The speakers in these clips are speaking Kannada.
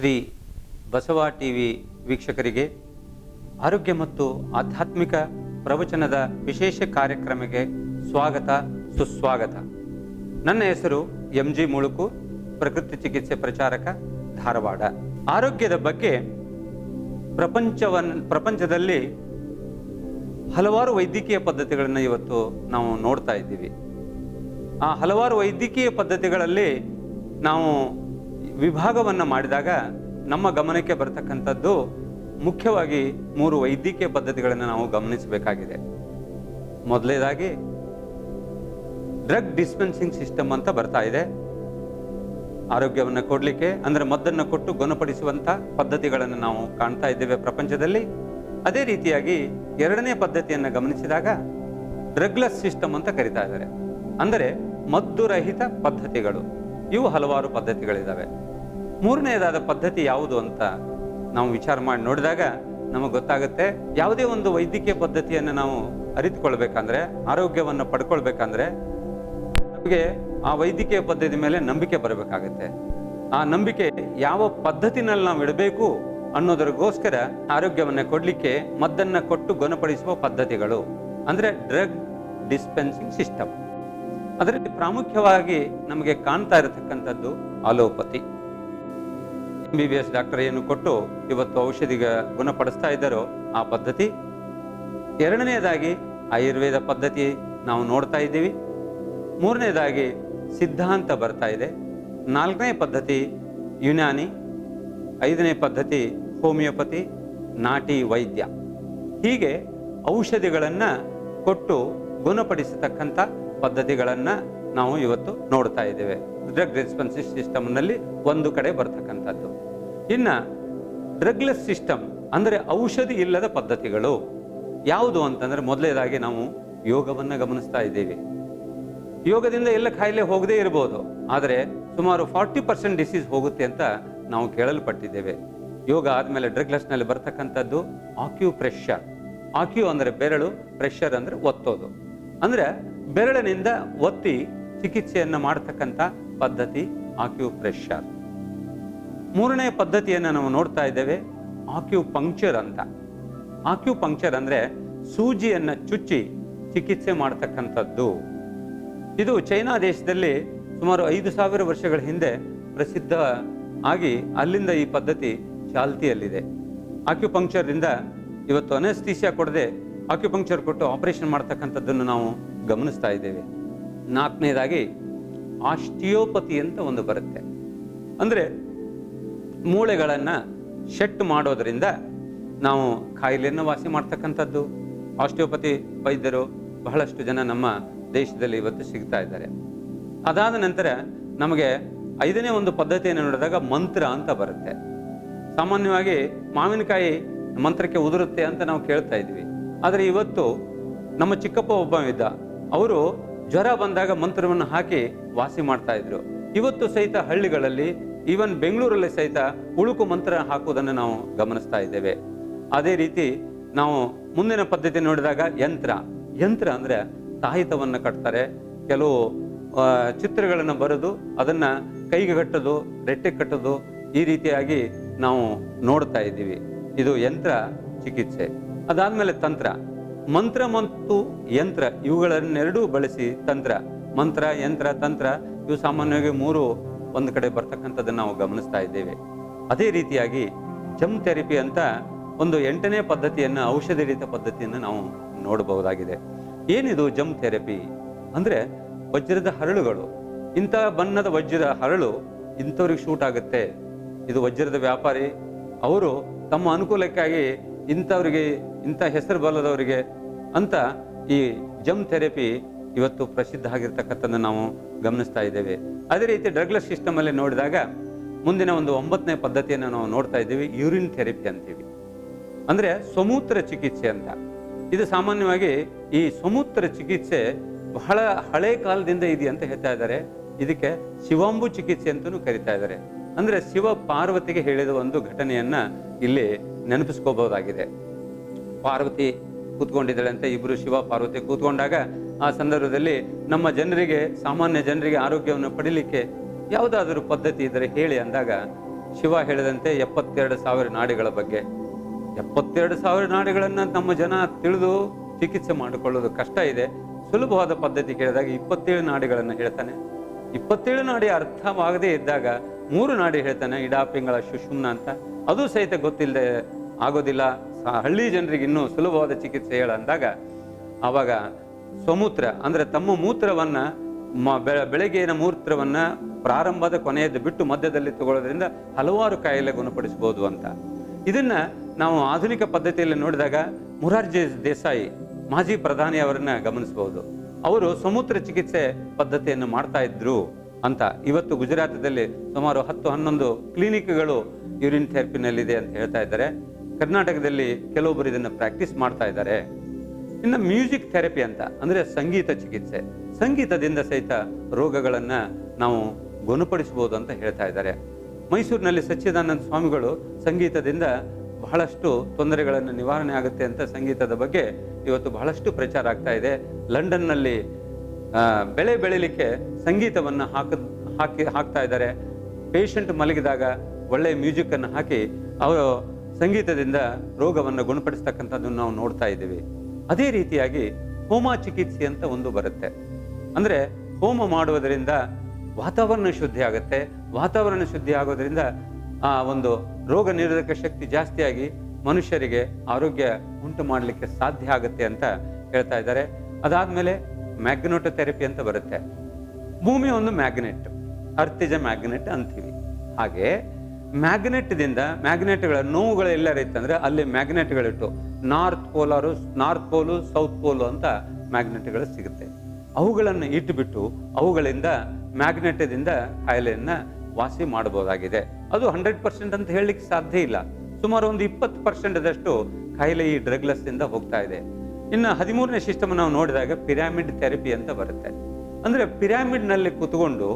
ಶ್ರೀ ಬಸವ ಟಿವಿ ವೀಕ್ಷಕರಿಗೆ ಆರೋಗ್ಯ ಮತ್ತು ಆಧ್ಯಾತ್ಮಿಕ ಪ್ರವಚನದ ವಿಶೇಷ ಕಾರ್ಯಕ್ರಮಕ್ಕೆ ಸ್ವಾಗತ, ಸುಸ್ವಾಗತ. ನನ್ನ ಹೆಸರು ಎಂ ಜಿ ಮುಳುಕು, ಪ್ರಕೃತಿ ಚಿಕಿತ್ಸೆ ಪ್ರಚಾರಕ ಧಾರವಾಡ. ಆರೋಗ್ಯದ ಬಗ್ಗೆ ಪ್ರಪಂಚವನ್, ಪ್ರಪಂಚದಲ್ಲಿ ಹಲವಾರು ವೈದ್ಯಕೀಯ ಪದ್ಧತಿಗಳನ್ನು ಇವತ್ತು ನಾವು ನೋಡ್ತಾ ಇದ್ದೀವಿ. ಆ ಹಲವಾರು ವೈದ್ಯಕೀಯ ಪದ್ಧತಿಗಳಲ್ಲಿ ನಾವು ವಿಭಾಗವನ್ನು ಮಾಡಿದಾಗ ನಮ್ಮ ಗಮನಕ್ಕೆ ಬರತಕ್ಕಂಥದ್ದು ಮುಖ್ಯವಾಗಿ ಮೂರು ವೈದ್ಯಕೀಯ ಪದ್ಧತಿಗಳನ್ನು ನಾವು ಗಮನಿಸಬೇಕಾಗಿದೆ. ಮೊದಲನೇದಾಗಿ ಡ್ರಗ್ ಡಿಸ್ಪೆನ್ಸಿಂಗ್ ಸಿಸ್ಟಮ್ ಅಂತ ಬರ್ತಾ ಇದೆ. ಆರೋಗ್ಯವನ್ನು ಕೊಡಲಿಕ್ಕೆ, ಅಂದರೆ ಮದ್ದನ್ನು ಕೊಟ್ಟು ಗುಣಪಡಿಸುವಂಥ ಪದ್ಧತಿಗಳನ್ನು ನಾವು ಕಾಣ್ತಾ ಇದ್ದೇವೆ ಪ್ರಪಂಚದಲ್ಲಿ. ಅದೇ ರೀತಿಯಾಗಿ ಎರಡನೇ ಪದ್ಧತಿಯನ್ನು ಗಮನಿಸಿದಾಗ ಡ್ರಗ್ಲೆಸ್ ಸಿಸ್ಟಮ್ ಅಂತ ಕರಿತಾ ಇದ್ದಾರೆ. ಅಂದರೆ ಮದ್ದುರಹಿತ ಪದ್ಧತಿಗಳು. ಇವು ಹಲವಾರು ಪದ್ಧತಿಗಳಿದ್ದಾವೆ ಮೂರನೆಯದಾದ ಪದ್ಧತಿ ಯಾವುದು ಅಂತ ನಾವು ವಿಚಾರ ಮಾಡಿ ನೋಡಿದಾಗ ನಮಗೆ ಗೊತ್ತಾಗುತ್ತೆ. ಯಾವುದೇ ಒಂದು ವೈದ್ಯಕೀಯ ಪದ್ಧತಿಯನ್ನು ನಾವು ಅರಿತುಕೊಳ್ಬೇಕಂದ್ರೆ, ಆರೋಗ್ಯವನ್ನು ಪಡ್ಕೊಳ್ಬೇಕಂದ್ರೆ ನಮಗೆ ಆ ವೈದ್ಯಕೀಯ ಪದ್ಧತಿ ಮೇಲೆ ನಂಬಿಕೆ ಬರಬೇಕಾಗತ್ತೆ. ಆ ನಂಬಿಕೆ ಯಾವ ಪದ್ಧತಿನಲ್ಲಿ ನಾವು ಇಡಬೇಕು ಅನ್ನೋದರಗೋಸ್ಕರ ಆರೋಗ್ಯವನ್ನು ಕೊಡಲಿಕ್ಕೆ ಮದ್ದನ್ನು ಕೊಟ್ಟು ಗುಣಪಡಿಸುವ ಪದ್ಧತಿಗಳು. ಅಂದರೆ ಡ್ರಗ್ ಡಿಸ್ಪೆನ್ಸಿಂಗ್ ಸಿಸ್ಟಮ್. ಅದರಲ್ಲಿ ಪ್ರಾಮುಖ್ಯವಾಗಿ ನಮಗೆ ಕಾಣ್ತಾ ಇರತಕ್ಕಂಥದ್ದು allopathy. B B S doctor ಏನು ಕೊಟ್ಟು ಇವತ್ತು ಔಷಧಿಗ ಗುಣಪಡಿಸ್ತಾ ಇದ್ದಾರೋ ಆ ಪದ್ಧತಿ? ಎರಡನೇದಾಗಿ ಆಯುರ್ವೇದ ಪದ್ಧತಿ ನಾವು ನೋಡ್ತಾ ಇದ್ದೀವಿ. ಮೂರನೇದಾಗಿ ಸಿದ್ಧಾಂತ ಬರ್ತಾ ಇದೆ. ನಾಲ್ಕನೇ ಪದ್ಧತಿ ಯುನಾನಿ, ಐದನೇ ಪದ್ಧತಿ ಹೋಮಿಯೋಪತಿ, ನಾಟಿ ವೈದ್ಯ. ಹೀಗೆ ಔಷಧಿಗಳನ್ನು ಕೊಟ್ಟು ಗುಣಪಡಿಸತಕ್ಕಂಥ ಪದ್ಧತಿಗಳನ್ನು ನಾವು ಇವತ್ತು ನೋಡ್ತಾ ಇದ್ದೇವೆ. ಡ್ರಗ್ ರೆಸ್ಪಾನ್ಸಿವ್ ಸಿಸ್ಟಮ್ನಲ್ಲಿ ಒಂದು ಕಡೆ ಬರ್ತಕ್ಕಂಥದ್ದು. ಇನ್ನು ಡ್ರಗ್ಲೆಸ್ ಸಿಸ್ಟಮ್ ಅಂದರೆ ಔಷಧಿ ಇಲ್ಲದ ಪದ್ಧತಿಗಳು ಯಾವುದು ಅಂತಂದರೆ ಮೊದಲೇದಾಗಿ ನಾವು ಯೋಗವನ್ನು ಗಮನಿಸ್ತಾ ಇದ್ದೀವಿ. ಯೋಗದಿಂದ ಎಲ್ಲ ಕಾಯಿಲೆ ಹೋಗದೇ ಇರಬಹುದು ಆದರೆ ಸುಮಾರು ಫಾರ್ಟಿ ಪರ್ಸೆಂಟ್ ಡಿಸೀಸ್ ಹೋಗುತ್ತೆ ಅಂತ ನಾವು ಕೇಳಲ್ಪಟ್ಟಿದ್ದೇವೆ. ಯೋಗ ಆದಮೇಲೆ ಡ್ರಗ್ಲೆಸ್ನಲ್ಲಿ ಬರ್ತಕ್ಕಂಥದ್ದು ಆಕ್ಯೂ ಪ್ರೆಷರ್ ಆಕ್ಯೂ ಅಂದರೆ ಬೆರಳು, ಪ್ರೆಷರ್ ಅಂದರೆ ಒತ್ತೋದು. ಅಂದರೆ ಬೆರಳಿನಿಂದ ಒತ್ತಿ ಚಿಕಿತ್ಸೆಯನ್ನು ಮಾಡ್ತಕ್ಕಂಥ ಪದ್ಧತಿ ಆಕ್ಯೂ ಪ್ರೆಷರ್ ಮೂರನೇ ಪದ್ಧತಿಯನ್ನು ನಾವು ನೋಡ್ತಾ ಇದ್ದೇವೆ ಆಕ್ಯೂ ಪಂಕ್ಚರ್ ಅಂತ. ಆಕ್ಯೂ ಪಂಕ್ಚರ್ ಅಂದರೆ ಸೂಜಿಯನ್ನು ಚುಚ್ಚಿ ಚಿಕಿತ್ಸೆ ಮಾಡತಕ್ಕಂಥದ್ದು. ಇದು ಚೈನಾ ದೇಶದಲ್ಲಿ ಸುಮಾರು ಐದು ಸಾವಿರ ವರ್ಷಗಳ ಹಿಂದೆ ಪ್ರಸಿದ್ಧ ಆಗಿ ಅಲ್ಲಿಂದ ಈ ಪದ್ಧತಿ ಚಾಲ್ತಿಯಲ್ಲಿದೆ. ಆಕ್ಯುಪಂಕ್ಚರ್ದಿಂದ ಇವತ್ತು ಅನಸ್ತೀಸಿಯಾ ಕೊಡದೆ ಆಕ್ಯುಪಂಕ್ಚರ್ ಕೊಟ್ಟು ಆಪರೇಷನ್ ಮಾಡ್ತಕ್ಕಂಥದ್ದನ್ನು ನಾವು ಗಮನಿಸ್ತಾ ಇದ್ದೇವೆ. ನಾಲ್ಕನೇದಾಗಿ ಆಸ್ಟಿಯೋಪತಿ ಅಂತ ಒಂದು ಬರುತ್ತೆ. ಅಂದರೆ ಮೂಳೆಗಳನ್ನು ಶೆಟ್ ಮಾಡೋದರಿಂದ ನಾವು ಕಾಯಿಲೆಯನ್ನು ವಾಸಿ ಮಾಡ್ತಕ್ಕಂಥದ್ದು. ಆಸ್ಟಿಯೋಪತಿ ವೈದ್ಯರು ಬಹಳಷ್ಟು ಜನ ನಮ್ಮ ದೇಶದಲ್ಲಿ ಇವತ್ತು ಸಿಗ್ತಾ ಇದ್ದಾರೆ. ಅದಾದ ನಂತರ ನಮಗೆ ಐದನೇ ಒಂದು ಪದ್ಧತಿಯನ್ನು ನೋಡಿದಾಗ ಮಂತ್ರ ಅಂತ ಬರುತ್ತೆ. ಸಾಮಾನ್ಯವಾಗಿ ಮಾವಿನಕಾಯಿ ಮಂತ್ರಕ್ಕೆ ಉದುರುತ್ತೆ ಅಂತ ನಾವು ಕೇಳ್ತಾ ಇದ್ವಿ. ಆದರೆ ಇವತ್ತು ನಮ್ಮ ಚಿಕ್ಕಪ್ಪ ಒಬ್ಬ ಇದ್ದ, ಅವರು ಜ್ವರ ಬಂದಾಗ ಮಂತ್ರವನ್ನು ಹಾಕಿ ವಾಸಿ ಮಾಡ್ತಾ ಇದ್ರು. ಇವತ್ತು ಸಹಿತ ಹಳ್ಳಿಗಳಲ್ಲಿ ಈವನ್ ಬೆಂಗಳೂರಲ್ಲಿ ಸಹಿತ ಉಳುಕು ಮಂತ್ರ ಹಾಕುವುದನ್ನು ನಾವು ಗಮನಿಸ್ತಾ ಇದ್ದೇವೆ. ಅದೇ ರೀತಿ ನಾವು ಮುಂದಿನ ಪದ್ಧತಿ ನೋಡಿದಾಗ ಯಂತ್ರ. ಯಂತ್ರ ಅಂದ್ರೆ ತಾಯಿತವನ್ನು ಕಟ್ತಾರೆ. ಕೆಲವು ಚಿತ್ರಗಳನ್ನು ಬರೆದು ಅದನ್ನ ಕೈಗೆ ಕಟ್ಟೋದು, ರೆಟ್ಟೆ ಕಟ್ಟೋದು ಈ ರೀತಿಯಾಗಿ ನಾವು ನೋಡ್ತಾ ಇದ್ದೀವಿ. ಇದು ಯಂತ್ರ ಚಿಕಿತ್ಸೆ. ಅದಾದಮೇಲೆ ತಂತ್ರ. ಮಂತ್ರ ಮತ್ತು ಯಂತ್ರ ಇವುಗಳನ್ನೆರಡೂ ಬಳಸಿ ತಂತ್ರ. ಮಂತ್ರ, ಯಂತ್ರ, ತಂತ್ರ ಇವು ಸಾಮಾನ್ಯವಾಗಿ ಮೂರು ಒಂದು ಕಡೆ ಬರ್ತಕ್ಕಂಥದ್ದನ್ನು ನಾವು ಗಮನಿಸ್ತಾ ಇದ್ದೇವೆ. ಅದೇ ರೀತಿಯಾಗಿ ಜಮ್ ಥೆರಪಿ ಅಂತ ಒಂದು ಎಂಟನೇ ಪದ್ಧತಿಯನ್ನು ಔಷಧಿ ರೀತಿಯ ಪದ್ಧತಿಯನ್ನು ನಾವು ನೋಡಬಹುದಾಗಿದೆ. ಏನಿದು ಜಮ್ ಥೆರಪಿ? ಅಂದ್ರೆ ವಜ್ರದ ಹರಳುಗಳು. ಇಂಥ ಬಣ್ಣದ ವಜ್ರದ ಹರಳು ಇಂಥವ್ರಿಗೆ ಶೂಟ್ ಆಗುತ್ತೆ. ಇದು ವಜ್ರದ ವ್ಯಾಪಾರಿ. ಅವರು ತಮ್ಮ ಅನುಕೂಲಕ್ಕಾಗಿ ಇಂಥವ್ರಿಗೆ, ಇಂಥ ಹೆಸರು ಬಲ್ಲದವರಿಗೆ ಅಂತ ಈ ಜಮ್ ಥೆರಪಿ ಇವತ್ತು ಪ್ರಸಿದ್ಧ ಆಗಿರ್ತಕ್ಕಂಥದ್ದು ನಾವು ಗಮನಿಸ್ತಾ ಇದ್ದೇವೆ. ಅದೇ ರೀತಿ ಡ್ರಗ್ಲೆಸ್ ಸಿಸ್ಟಮಲ್ಲಿ ನೋಡಿದಾಗ ಮುಂದಿನ ಒಂದು ಒಂಬತ್ತನೇ ಪದ್ಧತಿಯನ್ನು ನಾವು ನೋಡ್ತಾ ಇದ್ದೀವಿ ಯೂರಿನ್ ಥೆರಪಿ ಅಂತೀವಿ. ಅಂದ್ರೆ ಸಮೂತ್ರ ಚಿಕಿತ್ಸೆ ಅಂತ. ಇದು ಸಾಮಾನ್ಯವಾಗಿ ಈ ಸಮೂತ್ರ ಚಿಕಿತ್ಸೆ ಬಹಳ ಹಳೆ ಕಾಲದಿಂದ ಇದೆ ಅಂತ ಹೇಳ್ತಾ ಇದ್ದಾರೆ. ಇದಕ್ಕೆ ಶಿವಾಂಬು ಚಿಕಿತ್ಸೆ ಅಂತಲೂ ಕರಿತಾ ಇದ್ದಾರೆ. ಅಂದ್ರೆ ಶಿವ ಪಾರ್ವತಿಗೆ ಹೇಳಿದ ಒಂದು ಘಟನೆಯನ್ನ ಇಲ್ಲಿ ನೆನಪಿಸ್ಕೋಬಹುದಾಗಿದೆ ಪಾರ್ವತಿ ಕೂತ್ಕೊಂಡಿದ್ದಾಳೆ ಅಂತ ಇಬ್ರು ಶಿವ ಪಾರ್ವತಿ ಕೂತ್ಕೊಂಡಾಗ ಆ ಸಂದರ್ಭದಲ್ಲಿ ನಮ್ಮ ಜನರಿಗೆ, ಸಾಮಾನ್ಯ ಜನರಿಗೆ ಆರೋಗ್ಯವನ್ನು ಪಡಿಲಿಕ್ಕೆ ಯಾವುದಾದರೂ ಪದ್ಧತಿ ಇದ್ದರೆ ಹೇಳಿ ಅಂದಾಗ, ಶಿವ ಹೇಳಿದಂತೆ ಎಪ್ಪತ್ತೆರಡು ಸಾವಿರ ನಾಡಿಗಳ ಬಗ್ಗೆ. ಎಪ್ಪತ್ತೆರಡು ಸಾವಿರ ನಾಡಿಗಳನ್ನ ನಮ್ಮ ಜನ ತಿಳಿದು ಚಿಕಿತ್ಸೆ ಮಾಡಿಕೊಳ್ಳೋದು ಕಷ್ಟ ಇದೆ. ಸುಲಭವಾದ ಪದ್ಧತಿ ಕೇಳಿದಾಗ ಇಪ್ಪತ್ತೇಳು ನಾಡಿಗಳನ್ನು ಹೇಳ್ತಾನೆ. ಇಪ್ಪತ್ತೇಳು ನಾಡಿ ಅರ್ಥವಾಗದೇ ಇದ್ದಾಗ ಮೂರು ನಾಡಿ ಹೇಳ್ತಾನೆ ಇಡಾಪಿಂಗಳ ಶುಶುಮ್ನ ಅಂತ. ಅದು ಸಹಿತ ಗೊತ್ತಿಲ್ಲದೆ ಆಗೋದಿಲ್ಲ. ಹಳ್ಳಿ ಜನರಿಗೆ ಇನ್ನೂ ಸುಲಭವಾದ ಚಿಕಿತ್ಸೆ ಹೇಳ ಅಂದಾಗ, ಆವಾಗ ಸ್ವಮೂತ್ರ ಅಂದ್ರೆ ತಮ್ಮ ಮೂತ್ರವನ್ನ ಮ- ಬೆ- ಬೆಳಗ್ಗಿನ ಮೂತ್ರವನ್ನ ಪ್ರಾರಂಭದ ಕೊನೆಯದ್ದು ಬಿಟ್ಟು ಮಧ್ಯದಲ್ಲಿ ತಗೊಳ್ಳೋದ್ರಿಂದ ಹಲವಾರು ಕಾಯಿಲೆ ಗುಣಪಡಿಸ್ಬೋದು ಅಂತ. ಇದನ್ನ ನಾವು ಆಧುನಿಕ ಪದ್ಧತಿಯಲ್ಲಿ ನೋಡಿದಾಗ ಮುರಾರ್ಜಿ ದೇಸಾಯಿ, ಮಾಜಿ ಪ್ರಧಾನಿ ಅವರನ್ನ ಗಮನಿಸಬಹುದು. ಅವರು ಸಮುದ್ರ ಚಿಕಿತ್ಸೆ ಪದ್ಧತಿಯನ್ನು ಮಾಡ್ತಾ ಇದ್ರು ಅಂತ. ಇವತ್ತು ಗುಜರಾತದಲ್ಲಿ ಸುಮಾರು ಹತ್ತು, ಹನ್ನೊಂದು ಕ್ಲಿನಿಕ್ಗಳು ಯೂರಿನ್ ಥೆರಪಿನಲ್ಲಿದೆ ಅಂತ ಹೇಳ್ತಾ ಇದ್ದಾರೆ. ಕರ್ನಾಟಕದಲ್ಲಿ ಕೆಲವೊಬ್ಬರು ಇದನ್ನು ಪ್ರಾಕ್ಟೀಸ್ ಮಾಡ್ತಾ ಇದ್ದಾರೆ. ಇನ್ನು ಮ್ಯೂಸಿಕ್ ಥೆರಪಿ ಅಂತ, ಅಂದರೆ ಸಂಗೀತ ಚಿಕಿತ್ಸೆ. ಸಂಗೀತದಿಂದ ಸಹಿತ ರೋಗಗಳನ್ನು ನಾವು ಗುಣಪಡಿಸಬಹುದು ಅಂತ ಹೇಳ್ತಾ ಇದ್ದಾರೆ. ಮೈಸೂರಿನಲ್ಲಿ ಸಚ್ಚಿದಾನಂದ ಸ್ವಾಮಿಗಳು ಸಂಗೀತದಿಂದ ಬಹಳಷ್ಟು ತೊಂದರೆಗಳನ್ನು ನಿವಾರಣೆ ಆಗುತ್ತೆ ಅಂತ ಸಂಗೀತದ ಬಗ್ಗೆ ಇವತ್ತು ಬಹಳಷ್ಟು ಪ್ರಚಾರ ಆಗ್ತಾ ಇದೆ. ಲಂಡನ್ನಲ್ಲಿ ಬೆಳೆ ಬೆಳಿಲಿಕ್ಕೆ ಸಂಗೀತವನ್ನು ಹಾಕ, ಹಾಕಿ, ಹಾಕ್ತಾ ಇದ್ದಾರೆ. ಪೇಷಂಟ್ ಮಲಗಿದಾಗ ಒಳ್ಳೆಯ ಮ್ಯೂಸಿಕ್ ಅನ್ನು ಹಾಕಿ, ಅವರು ಸಂಗೀತದಿಂದ ರೋಗವನ್ನು ಗುಣಪಡಿಸ್ತಕ್ಕಂಥದ್ದನ್ನು ನಾವು ನೋಡ್ತಾ ಇದ್ದೀವಿ. ಅದೇ ರೀತಿಯಾಗಿ ಹೋಮ ಚಿಕಿತ್ಸೆ ಅಂತ ಒಂದು ಬರುತ್ತೆ. ಅಂದ್ರೆ ಹೋಮ ಮಾಡುವುದರಿಂದ ವಾತಾವರಣ ಶುದ್ಧಿ ಆಗುತ್ತೆ. ವಾತಾವರಣ ಶುದ್ಧಿ ಆಗೋದ್ರಿಂದ ಆ ಒಂದು ರೋಗ ನಿರೋಧಕ ಶಕ್ತಿ ಜಾಸ್ತಿಯಾಗಿ ಮನುಷ್ಯರಿಗೆ ಆರೋಗ್ಯ ಉಂಟು ಮಾಡಲಿಕ್ಕೆ ಸಾಧ್ಯ ಆಗುತ್ತೆ ಅಂತ ಹೇಳ್ತಾ ಇದ್ದಾರೆ. ಅದಾದಮೇಲೆ ಮ್ಯಾಗ್ನೆಟೋ ಥೆರಪಿ ಅಂತ ಬರುತ್ತೆ. ಭೂಮಿ ಒಂದು ಮ್ಯಾಗ್ನೆಟ್ ಅರ್ತಿಜ ಮ್ಯಾಗ್ನೆಟ್ ಅಂತೀವಿ. ಹಾಗೆ ಮ್ಯಾಗ್ನೆಟ್ದಿಂದ ಮ್ಯಾಗ್ನೆಟ್ಗಳ ನೋವುಗಳು ಎಲ್ಲರ ಇತ್ತಂದ್ರೆ ಅಲ್ಲಿ ಮ್ಯಾಗ್ನೆಟ್ಗಳಿಟ್ಟು north polar north pole south pole ಅಂತ ಮ್ಯಾಗ್ನೆಟ್ಗಳು ಸಿಗುತ್ತೆ. ಅವುಗಳನ್ನು ಇಟ್ಟುಬಿಟ್ಟು ಅವುಗಳಿಂದ ಮ್ಯಾಗ್ನೆಟದಿಂದ ಕಾಯಿಲೆಯನ್ನು ವಾಸಿ ಮಾಡಬಹುದಾಗಿದೆ. ಅದು ಹಂಡ್ರೆಡ್ ಪರ್ಸೆಂಟ್ ಅಂತ ಹೇಳಲಿಕ್ಕೆ ಸಾಧ್ಯ ಇಲ್ಲ. ಸುಮಾರು ಒಂದು ಇಪ್ಪತ್ತು ಪರ್ಸೆಂಟದಷ್ಟು ಕಾಯಿಲೆ ಈ ಡ್ರಗ್ಲೆಸ್ ಇಂದ ಹೋಗ್ತಾ ಇದೆ. ಇನ್ನು ಹದಿಮೂರನೇ ಸಿಸ್ಟಮ್ ನಾವು ನೋಡಿದಾಗ ಪಿರಾಮಿಡ್ ಥೆರಪಿ ಅಂತ ಬರುತ್ತೆ. ಅಂದ್ರೆ ಪಿರಾಮಿಡ್ನಲ್ಲಿ ಕುತ್ಕೊಂಡು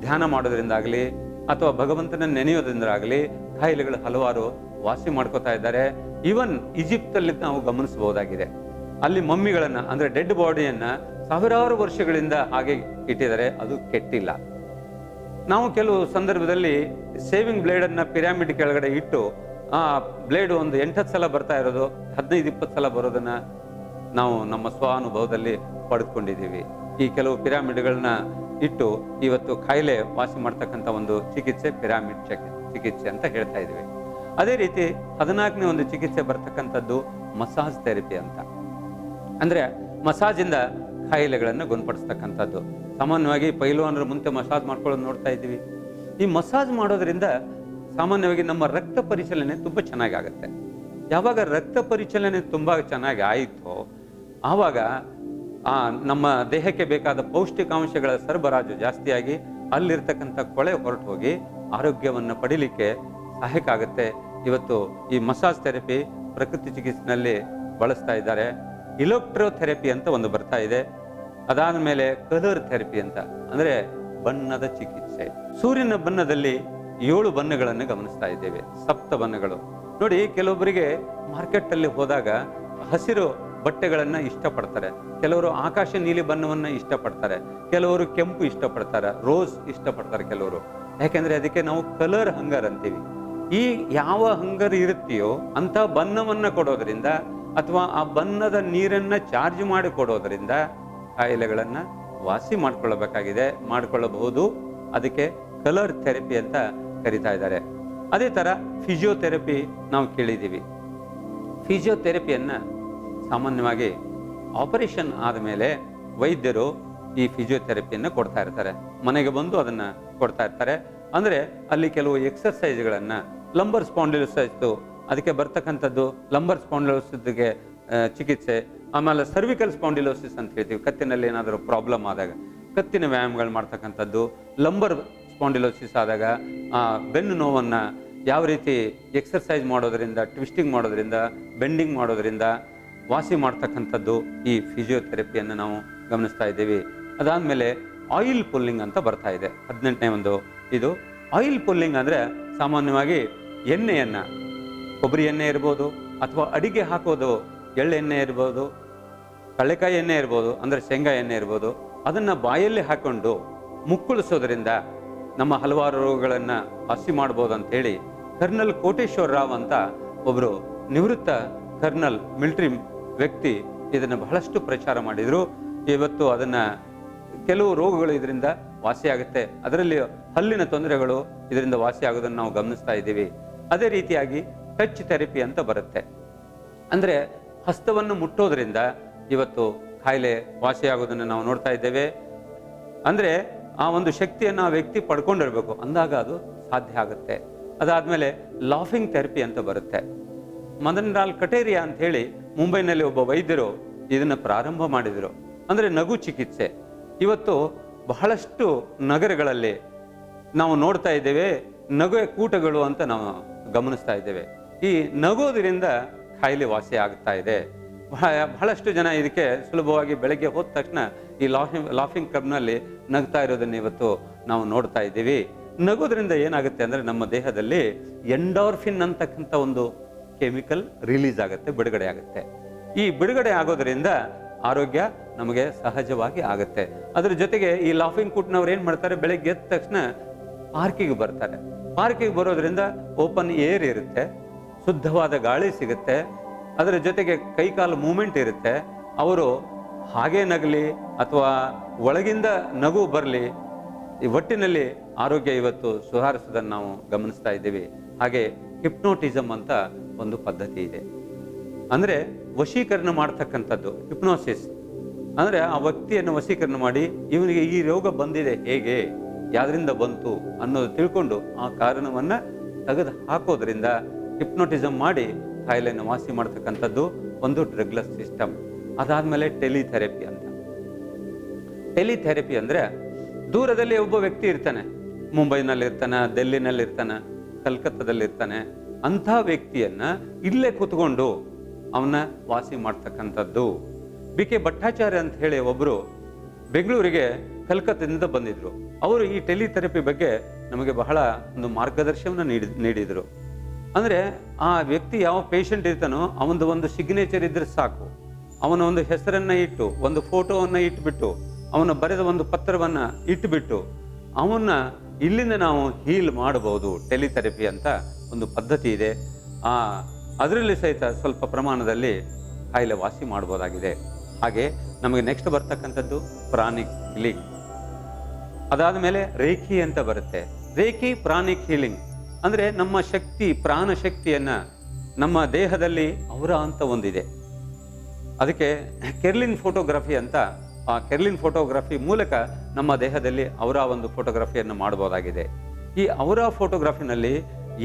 ಧ್ಯಾನ ಮಾಡೋದ್ರಿಂದಾಗಲಿ ಅಥವಾ ಭಗವಂತನ ನೆನೆಯೋದ್ರಿಂದಾಗಲಿ ಕಾಯಿಲೆಗಳು ಹಲವಾರು ವಾಸಿ ಮಾಡ್ಕೋತಾ ಇದ್ದಾರೆ. ಈವನ್ ಈಜಿಪ್ಟ್ ಅಲ್ಲಿ ನಾವು ಗಮನಿಸಬಹುದಾಗಿದೆ. ಅಲ್ಲಿ ಮಮ್ಮಿಗಳನ್ನ, ಅಂದ್ರೆ ಡೆಡ್ ಬಾಡಿಯನ್ನ ಸಾವಿರಾರು ವರ್ಷಗಳಿಂದ ಹಾಗೆ ಇಟ್ಟಿದ್ದಾರೆ. ಅದು ಕೆಟ್ಟಿಲ್ಲ. ನಾವು ಕೆಲವು ಸಂದರ್ಭದಲ್ಲಿ ಸೇವಿಂಗ್ ಬ್ಲೇಡ್ ಅನ್ನ ಪಿರಾಮಿಡ್ ಕೆಳಗಡೆ ಇಟ್ಟು, ಆ ಬ್ಲೇಡ್ ಒಂದು ಎಂಟತ್ತು ಸಲ ಬರ್ತಾ ಇರೋದು, ಹದಿನೈದು, ಇಪ್ಪತ್ತು ಸಲ ಬರೋದನ್ನ ನಾವು ನಮ್ಮ ಸ್ವಾನುಭವದಲ್ಲಿ ಪಡೆದುಕೊಂಡಿದ್ದೀವಿ. ಈ ಕೆಲವು ಪಿರಾಮಿಡ್ಗಳನ್ನ ಇಟ್ಟು ಇವತ್ತು ಕಾಯಿಲೆ ವಾಸಿ ಮಾಡ್ತಕ್ಕಂಥ ಒಂದು ಚಿಕಿತ್ಸೆ ಪಿರಾಮಿಡ್ ಚಿಕಿ- ಚಿಕಿತ್ಸೆ ಅಂತ ಹೇಳ್ತಾ ಇದೀವಿ ಅದೇ ರೀತಿ ಹದಿನಾಲ್ಕನೇ ಒಂದು ಚಿಕಿತ್ಸೆ ಬರ್ತಕ್ಕಂಥದ್ದು ಮಸಾಜ್ ಥೆರಪಿ ಅಂತ. ಅಂದ್ರೆ ಮಸಾಜಿಂದ ಕಾಯಿಲೆಗಳನ್ನು ಗುಣಪಡಿಸ್ತಕ್ಕಂಥದ್ದು. ಸಾಮಾನ್ಯವಾಗಿ ಪೈಲ್ವಾನರು ಮುಂದೆ ಮಸಾಜ್ ಮಾಡ್ಕೊಳ್ಳೋದು ನೋಡ್ತಾ ಇದ್ದೀವಿ. ಈ ಮಸಾಜ್ ಮಾಡೋದ್ರಿಂದ ಸಾಮಾನ್ಯವಾಗಿ ನಮ್ಮ ರಕ್ತ ಪರಿಚಲನೆ ತುಂಬ ಚೆನ್ನಾಗಿ ಆಗುತ್ತೆ ಯಾವಾಗ ರಕ್ತ ಪರಿಚಲನೆ ತುಂಬ ಚೆನ್ನಾಗಿ ಆಯಿತೋ, ಆವಾಗ ಆ, ನಮ್ಮ ದೇಹಕ್ಕೆ ಬೇಕಾದ ಪೌಷ್ಟಿಕಾಂಶಗಳ ಸರಬರಾಜು ಜಾಸ್ತಿಯಾಗಿ ಅಲ್ಲಿರ್ತಕ್ಕಂಥ ಕೊಳೆ ಹೊರಟು ಹೋಗಿ ಆರೋಗ್ಯವನ್ನು ಪಡಿಲಿಕ್ಕೆ ಸಹಾಯಕ ಆಗುತ್ತೆ. ಇವತ್ತು ಈ ಮಸಾಜ್ ಥೆರಪಿ ಪ್ರಕೃತಿ ಚಿಕಿತ್ಸೆನಲ್ಲಿ ಬಳಸ್ತಾ ಇದ್ದಾರೆ. ಇಲೆಕ್ಟ್ರೋಥೆರಪಿ ಅಂತ ಒಂದು ಬರ್ತಾ ಇದೆ. ಅದಾದ ಮೇಲೆ ಕಲರ್ ಥೆರಪಿ ಅಂತ. ಅಂದರೆ ಬಣ್ಣದ ಚಿಕಿತ್ಸೆ. ಸೂರ್ಯನ ಬಣ್ಣದಲ್ಲಿ ಏಳು ಬಣ್ಣಗಳನ್ನು ಗಮನಿಸ್ತಾ ಇದ್ದೇವೆ. ಸಪ್ತ ಬಣ್ಣಗಳು. ನೋಡಿ, ಕೆಲವೊಬ್ಬರಿಗೆ ಮಾರ್ಕೆಟ್ ಅಲ್ಲಿ ಹೋದಾಗ ಹಸಿರು ಬಟ್ಟೆಗಳನ್ನ ಇಷ್ಟಪಡ್ತಾರೆ. ಕೆಲವರು ಆಕಾಶ ನೀಲಿ ಬಣ್ಣವನ್ನು ಇಷ್ಟಪಡ್ತಾರೆ. ಕೆಲವರು ಕೆಂಪು ಇಷ್ಟಪಡ್ತಾರೆ. ರೋಸ್ ಇಷ್ಟಪಡ್ತಾರೆ ಕೆಲವರು. ಯಾಕೆಂದ್ರೆ ಅದಕ್ಕೆ ನಾವು ಕಲರ್ ಹಂಗರ್ ಅಂತೀವಿ. ಈ ಯಾವ ಹಂಗರ್ ಇರುತ್ತೆಯೋ ಅಂಥ ಬಣ್ಣವನ್ನು ಕೊಡೋದ್ರಿಂದ ಅಥವಾ ಆ ಬಣ್ಣದ ನೀರನ್ನು ಚಾರ್ಜ್ ಮಾಡಿ ಕೊಡೋದ್ರಿಂದ ಕಾಯಿಲೆಗಳನ್ನು ವಾಸಿ ಮಾಡಿಕೊಳ್ಳಬೇಕಾಗಿದೆ ಮಾಡಿಕೊಳ್ಳಬಹುದು ಅದಕ್ಕೆ ಕಲರ್ ಥೆರಪಿ ಅಂತ ಕರಿತಾ ಇದ್ದಾರೆ. ಅದೇ ಥರ ಫಿಸಿಯೋಥೆರಪಿ ನಾವು ಕೇಳಿದ್ದೀವಿ. ಫಿಸಿಯೋಥೆರಪಿಯನ್ನ ಸಾಮಾನ್ಯವಾಗಿ ಆಪರೇಷನ್ ಆದಮೇಲೆ ವೈದ್ಯರು ಈ ಫಿಸಿಯೋಥೆರಪಿಯನ್ನು ಕೊಡ್ತಾ ಇರ್ತಾರೆ. ಮನೆಗೆ ಬಂದು ಅದನ್ನು ಕೊಡ್ತಾ ಇರ್ತಾರೆ. ಅಂದರೆ ಅಲ್ಲಿ ಕೆಲವು ಎಕ್ಸರ್ಸೈಜ್ಗಳನ್ನು ಲಂಬರ್ ಸ್ಪಾಂಡಿಲೋಸೈಸ್ ಅದಕ್ಕೆ ಬರ್ತಕ್ಕಂಥದ್ದು ಲಂಬರ್ ಸ್ಪಾಂಡಿಲೋಸಿಸ್ಗೆ ಚಿಕಿತ್ಸೆ, ಆಮೇಲೆ ಸರ್ವಿಕಲ್ ಸ್ಪಾಂಡಿಲೋಸಿಸ್ ಅಂತ ಹೇಳ್ತೀವಿ. ಕತ್ತಿನಲ್ಲಿ ಏನಾದರೂ ಪ್ರಾಬ್ಲಮ್ ಆದಾಗ, ಕತ್ತಿನ ವ್ಯಾಯಾಮಗಳು ಮಾಡ್ತಕ್ಕಂಥದ್ದು ಲಂಬರ್ ಸ್ಪಾಂಡಿಲೋಸಿಸ್ ಆದಾಗ ಬೆನ್ನು ನೋವನ್ನು ಯಾವ ರೀತಿ ಎಕ್ಸರ್ಸೈಸ್ ಮಾಡೋದರಿಂದ ಟ್ವಿಸ್ಟಿಂಗ್ ಮಾಡೋದರಿಂದ ಬೆಂಡಿಂಗ್ ಮಾಡೋದ್ರಿಂದ ವಾಸಿ ಮಾಡ್ತಕ್ಕಂಥದ್ದು ಈ ಫಿಸಿಯೋಥೆರಪಿಯನ್ನು ನಾವು ಗಮನಿಸ್ತಾ ಇದ್ದೀವಿ. ಅದಾದಮೇಲೆ ಆಯಿಲ್ ಪುಲ್ಲಿಂಗ್ ಅಂತ ಬರ್ತಾ ಇದೆ. ಹದಿನೆಂಟನೇ ಒಂದು. ಇದು ಆಯಿಲ್ ಪುಲ್ಲಿಂಗ್ ಅಂದರೆ ಸಾಮಾನ್ಯವಾಗಿ ಎಣ್ಣೆಯನ್ನು, ಕೊಬ್ಬರಿ ಎಣ್ಣೆ ಇರ್ಬೋದು ಅಥವಾ ಅಡಿಗೆ ಹಾಕೋದು ಎಳ್ಳೆಣ್ಣೆ ಇರ್ಬೋದು ಕಳೆಕಾಯಿ ಎಣ್ಣೆ ಇರ್ಬೋದು, ಅಂದರೆ ಶೇಂಗಾ ಎಣ್ಣೆ ಇರ್ಬೋದು, ಅದನ್ನು ಬಾಯಲ್ಲಿ ಹಾಕೊಂಡು ಮುಕ್ಕುಳಿಸೋದ್ರಿಂದ ನಮ್ಮ ಹಲವಾರು ರೋಗಗಳನ್ನು ವಾಸಿ ಮಾಡ್ಬೋದು ಅಂತೇಳಿ ಕರ್ನಲ್ ಕೋಟೇಶ್ವರ ರಾವ್ ಅಂತ ಒಬ್ಬರು ನಿವೃತ್ತ ಕರ್ನಲ್ ಮಿಲಿಟರಿ ವ್ಯಕ್ತಿ ಇದನ್ನು ಬಹಳಷ್ಟು ಪ್ರಚಾರ ಮಾಡಿದರು. ಇವತ್ತು ಅದನ್ನು ಕೆಲವು ರೋಗಗಳು ಇದರಿಂದ ವಾಸಿಯಾಗುತ್ತೆ ಅದರಲ್ಲಿ ಹಲ್ಲಿನ ತೊಂದರೆಗಳು ಇದರಿಂದ ವಾಸಿಯಾಗೋದನ್ನು ನಾವು ಗಮನಿಸ್ತಾ ಇದ್ದೀವಿ. ಅದೇ ರೀತಿಯಾಗಿ ಟಚ್ ಥೆರಪಿ ಅಂತ ಬರುತ್ತೆ. ಅಂದರೆ ಹಸ್ತವನ್ನು ಮುಟ್ಟೋದ್ರಿಂದ ಇವತ್ತು ಕಾಯಿಲೆ ವಾಸಿಯಾಗೋದನ್ನು ನಾವು ನೋಡ್ತಾ ಇದ್ದೇವೆ. ಅಂದರೆ ಆ ಒಂದು ಶಕ್ತಿಯನ್ನು ಆ ವ್ಯಕ್ತಿ ಪಡ್ಕೊಂಡಿರಬೇಕು. ಅಂದಾಗ ಅದು ಸಾಧ್ಯ ಆಗುತ್ತೆ. ಅದಾದಮೇಲೆ ಲಾಫಿಂಗ್ ಥೆರಪಿ ಅಂತ ಬರುತ್ತೆ. ಮದನ್ ಲಾಲ್ ಕಟೇರಿಯಾ ಅಂತ ಹೇಳಿ ಮುಂಬೈನಲ್ಲಿ ಒಬ್ಬ ವೈದ್ಯರು ಇದನ್ನು ಪ್ರಾರಂಭ ಮಾಡಿದರು. ಅಂದರೆ ನಗು ಚಿಕಿತ್ಸೆ. ಇವತ್ತು ಬಹಳಷ್ಟು ನಗರಗಳಲ್ಲಿ ನಾವು ನೋಡ್ತಾ ಇದ್ದೇವೆ ನಗುವೆ ಕೂಟಗಳು ಅಂತ ನಾವು ಗಮನಿಸ್ತಾ ಇದ್ದೇವೆ. ಈ ನಗೋದ್ರಿಂದ ಕಾಯಿಲೆ ವಾಸಿ ಆಗ್ತಾ ಇದೆ. ಬಹಳ ಬಹಳಷ್ಟು ಜನ ಇದಕ್ಕೆ ಸುಲಭವಾಗಿ ಬೆಳಗ್ಗೆ ಹೋದ ತಕ್ಷಣ ಈ ಲಾಫಿಂಗ್ ಲಾಫಿಂಗ್ ಕ್ಲಬ್ನಲ್ಲಿ ನಗ್ತಾ ಇರೋದನ್ನ ಇವತ್ತು ನಾವು ನೋಡ್ತಾ ಇದ್ದೀವಿ. ನಗೋದ್ರಿಂದ ಏನಾಗುತ್ತೆ ಅಂದರೆ ನಮ್ಮ ದೇಹದಲ್ಲಿ ಎಂಡಾರ್ಫಿನ್ ಅಂತಕ್ಕಂಥ ಒಂದು ಕೆಮಿಕಲ್ ರಿಲೀಸ್ ಆಗುತ್ತೆ, ಬಿಡುಗಡೆ ಆಗುತ್ತೆ. ಈ ಬಿಡುಗಡೆ ಆಗೋದ್ರಿಂದ ಆರೋಗ್ಯ ನಮಗೆ ಸಹಜವಾಗಿ ಆಗುತ್ತೆ. ಅದ್ರ ಜೊತೆಗೆ ಈ ಲಾಫಿಂಗ್ ಕುಟ್ನವ್ರು ಏನು ಮಾಡ್ತಾರೆ, ಬೆಳಗ್ಗೆ ಎದ್ದ ತಕ್ಷಣ ಪಾರ್ಕಿಗೆ ಬರ್ತಾರೆ. ಪಾರ್ಕಿಗೆ ಬರೋದ್ರಿಂದ ಓಪನ್ ಏರ್ ಇರುತ್ತೆ, ಶುದ್ಧವಾದ ಗಾಳಿ ಸಿಗುತ್ತೆ. ಅದರ ಜೊತೆಗೆ ಕೈಕಾಲು ಮೂಮೆಂಟ್ ಇರುತ್ತೆ. ಅವರು ಹಾಗೆ ನಗಲಿ ಅಥವಾ ಒಳಗಿಂದ ನಗು ಬರಲಿ, ಈ ಒಟ್ಟಿನಲ್ಲಿ ಆರೋಗ್ಯ ಇವತ್ತು ಸುಧಾರಿಸೋದನ್ನು ನಾವು ಗಮನಿಸ್ತಾ ಇದ್ದೀವಿ. ಹಾಗೆ ಹಿಪ್ನೋಟಿಸಮ್ ಅಂತ ಒಂದು ಪದ್ಧತಿ ಇದೆ. ಅಂದ್ರೆ ವಶೀಕರಣ ಮಾಡ್ತಕ್ಕಂಥದ್ದು, ಹಿಪ್ನೋಸಿಸ್. ಅಂದ್ರೆ ಆ ವ್ಯಕ್ತಿಯನ್ನು ವಶೀಕರಣ ಮಾಡಿ, ಇವನಿಗೆ ಈ ರೋಗ ಬಂದಿದೆ ಹೇಗೆ? ಯಾವ್ದ್ರಿಂದ ಬಂತು? ಅನ್ನೋದು ತಿಳ್ಕೊಂಡು ಆ ಕಾರಣವನ್ನ ತೆಗೆದು ಹಾಕೋದ್ರಿಂದ ಹಿಪ್ನೋಟಿಸಮ್ ಮಾಡಿ ಕಾಯಿಲೆಯನ್ನು ವಾಸಿ ಮಾಡ್ತಕ್ಕಂಥದ್ದು ಒಂದು ಡ್ರಗ್ಲೆಸ್ ಸಿಸ್ಟಮ್. ಅದಾದಮೇಲೆ ಟೆಲಿಥೆರಪಿ ಅಂತ. ಟೆಲಿಥೆರಪಿ ಅಂದ್ರೆ ದೂರದಲ್ಲಿ ಒಬ್ಬ ವ್ಯಕ್ತಿ ಇರ್ತಾನೆ. ಮುಂಬೈನಲ್ಲಿ ಇರ್ತಾನೆ ಡೆಲ್ಲಿನಲ್ಲಿ ಇರ್ತಾನೆ ಕಲ್ಕತ್ತಾದಲ್ಲಿ ಅಂಥ ವ್ಯಕ್ತಿಯನ್ನ ಇಲ್ಲೇ ಕೂತ್ಕೊಂಡು ಅವನ್ನ ವಾಸಿ ಮಾಡ್ತಕ್ಕಂಥದ್ದು. ಬಿ ಕೆ ಭಟ್ಟಾಚಾರ್ಯ ಅಂತ ಹೇಳಿ ಒಬ್ರು ಬೆಂಗಳೂರಿಗೆ ಕಲ್ಕತ್ತಾದಿಂದ ಬಂದಿದ್ರು. ಅವರು ಈ ಟೆಲಿಥೆರಪಿ ಬಗ್ಗೆ ನಮಗೆ ಬಹಳ ಒಂದು ಮಾರ್ಗದರ್ಶನವನ್ನು ನೀಡಿ, ನೀಡಿದರು. ಅಂದ್ರೆ ಆ ವ್ಯಕ್ತಿ ಯಾವ ಪೇಷಂಟ್ ಇರ್ತಾನೋ ಅವನದು ಒಂದು ಸಿಗ್ನೇಚರ್ ಇದ್ರೆ ಸಾಕು. ಅವನ ಒಂದು ಹೆಸರನ್ನ ಇಟ್ಟು, ಒಂದು ಫೋಟೋವನ್ನ ಇಟ್ಬಿಟ್ಟು, ಅವನ ಬರೆದ ಒಂದು ಪತ್ರವನ್ನ ಇಟ್ಬಿಟ್ಟು, ಅವನ್ನ ಇಲ್ಲಿಂದ ನಾವು ಹೀಲ್ ಮಾಡಬಹುದು, ಟೆಲಿಥೆರಪಿ ಅಂತ ಒಂದು ಪದ್ಧತಿ ಇದೆ. ಆ, ಅದರಲ್ಲಿ ಸಹಿತ ಸ್ವಲ್ಪ ಪ್ರಮಾಣದಲ್ಲಿ ಕಾಯಿಲೆ ವಾಸಿ ಮಾಡಬಹುದಾಗಿದೆ. ಹಾಗೆ ನಮಗೆ ನೆಕ್ಸ್ಟ್ ಬರ್ತಕ್ಕಂಥದ್ದು ಪ್ರಾಣಿಕ್ ಹೀಲಿಂಗ್ ಅದಾದ ಮೇಲೆ ರೇಖಿ ಅಂತ ಬರುತ್ತೆ. ರೇಖಿ ಪ್ರಾಣಿಕ್ ಹೀಲಿಂಗ್ ಅಂದ್ರೆ ನಮ್ಮ ಶಕ್ತಿ, ಪ್ರಾಣ ಶಕ್ತಿಯನ್ನ ನಮ್ಮ ದೇಹದಲ್ಲಿ ಅವರ ಅಂತ ಒಂದಿದೆ ಅದಕ್ಕೆ ಕೆರ್ಲಿನ್ ಫೋಟೋಗ್ರಫಿ ಅಂತ ಆ ಕೆರ್ಲಿನ್ ಫೋಟೋಗ್ರಫಿ ಮೂಲಕ ನಮ್ಮ ದೇಹದಲ್ಲಿ ಅವರ ಒಂದು ಫೋಟೋಗ್ರಫಿಯನ್ನು ಮಾಡಬಹುದಾಗಿದೆ. ಈ ಅವರ ಫೋಟೋಗ್ರಫಿನಲ್ಲಿ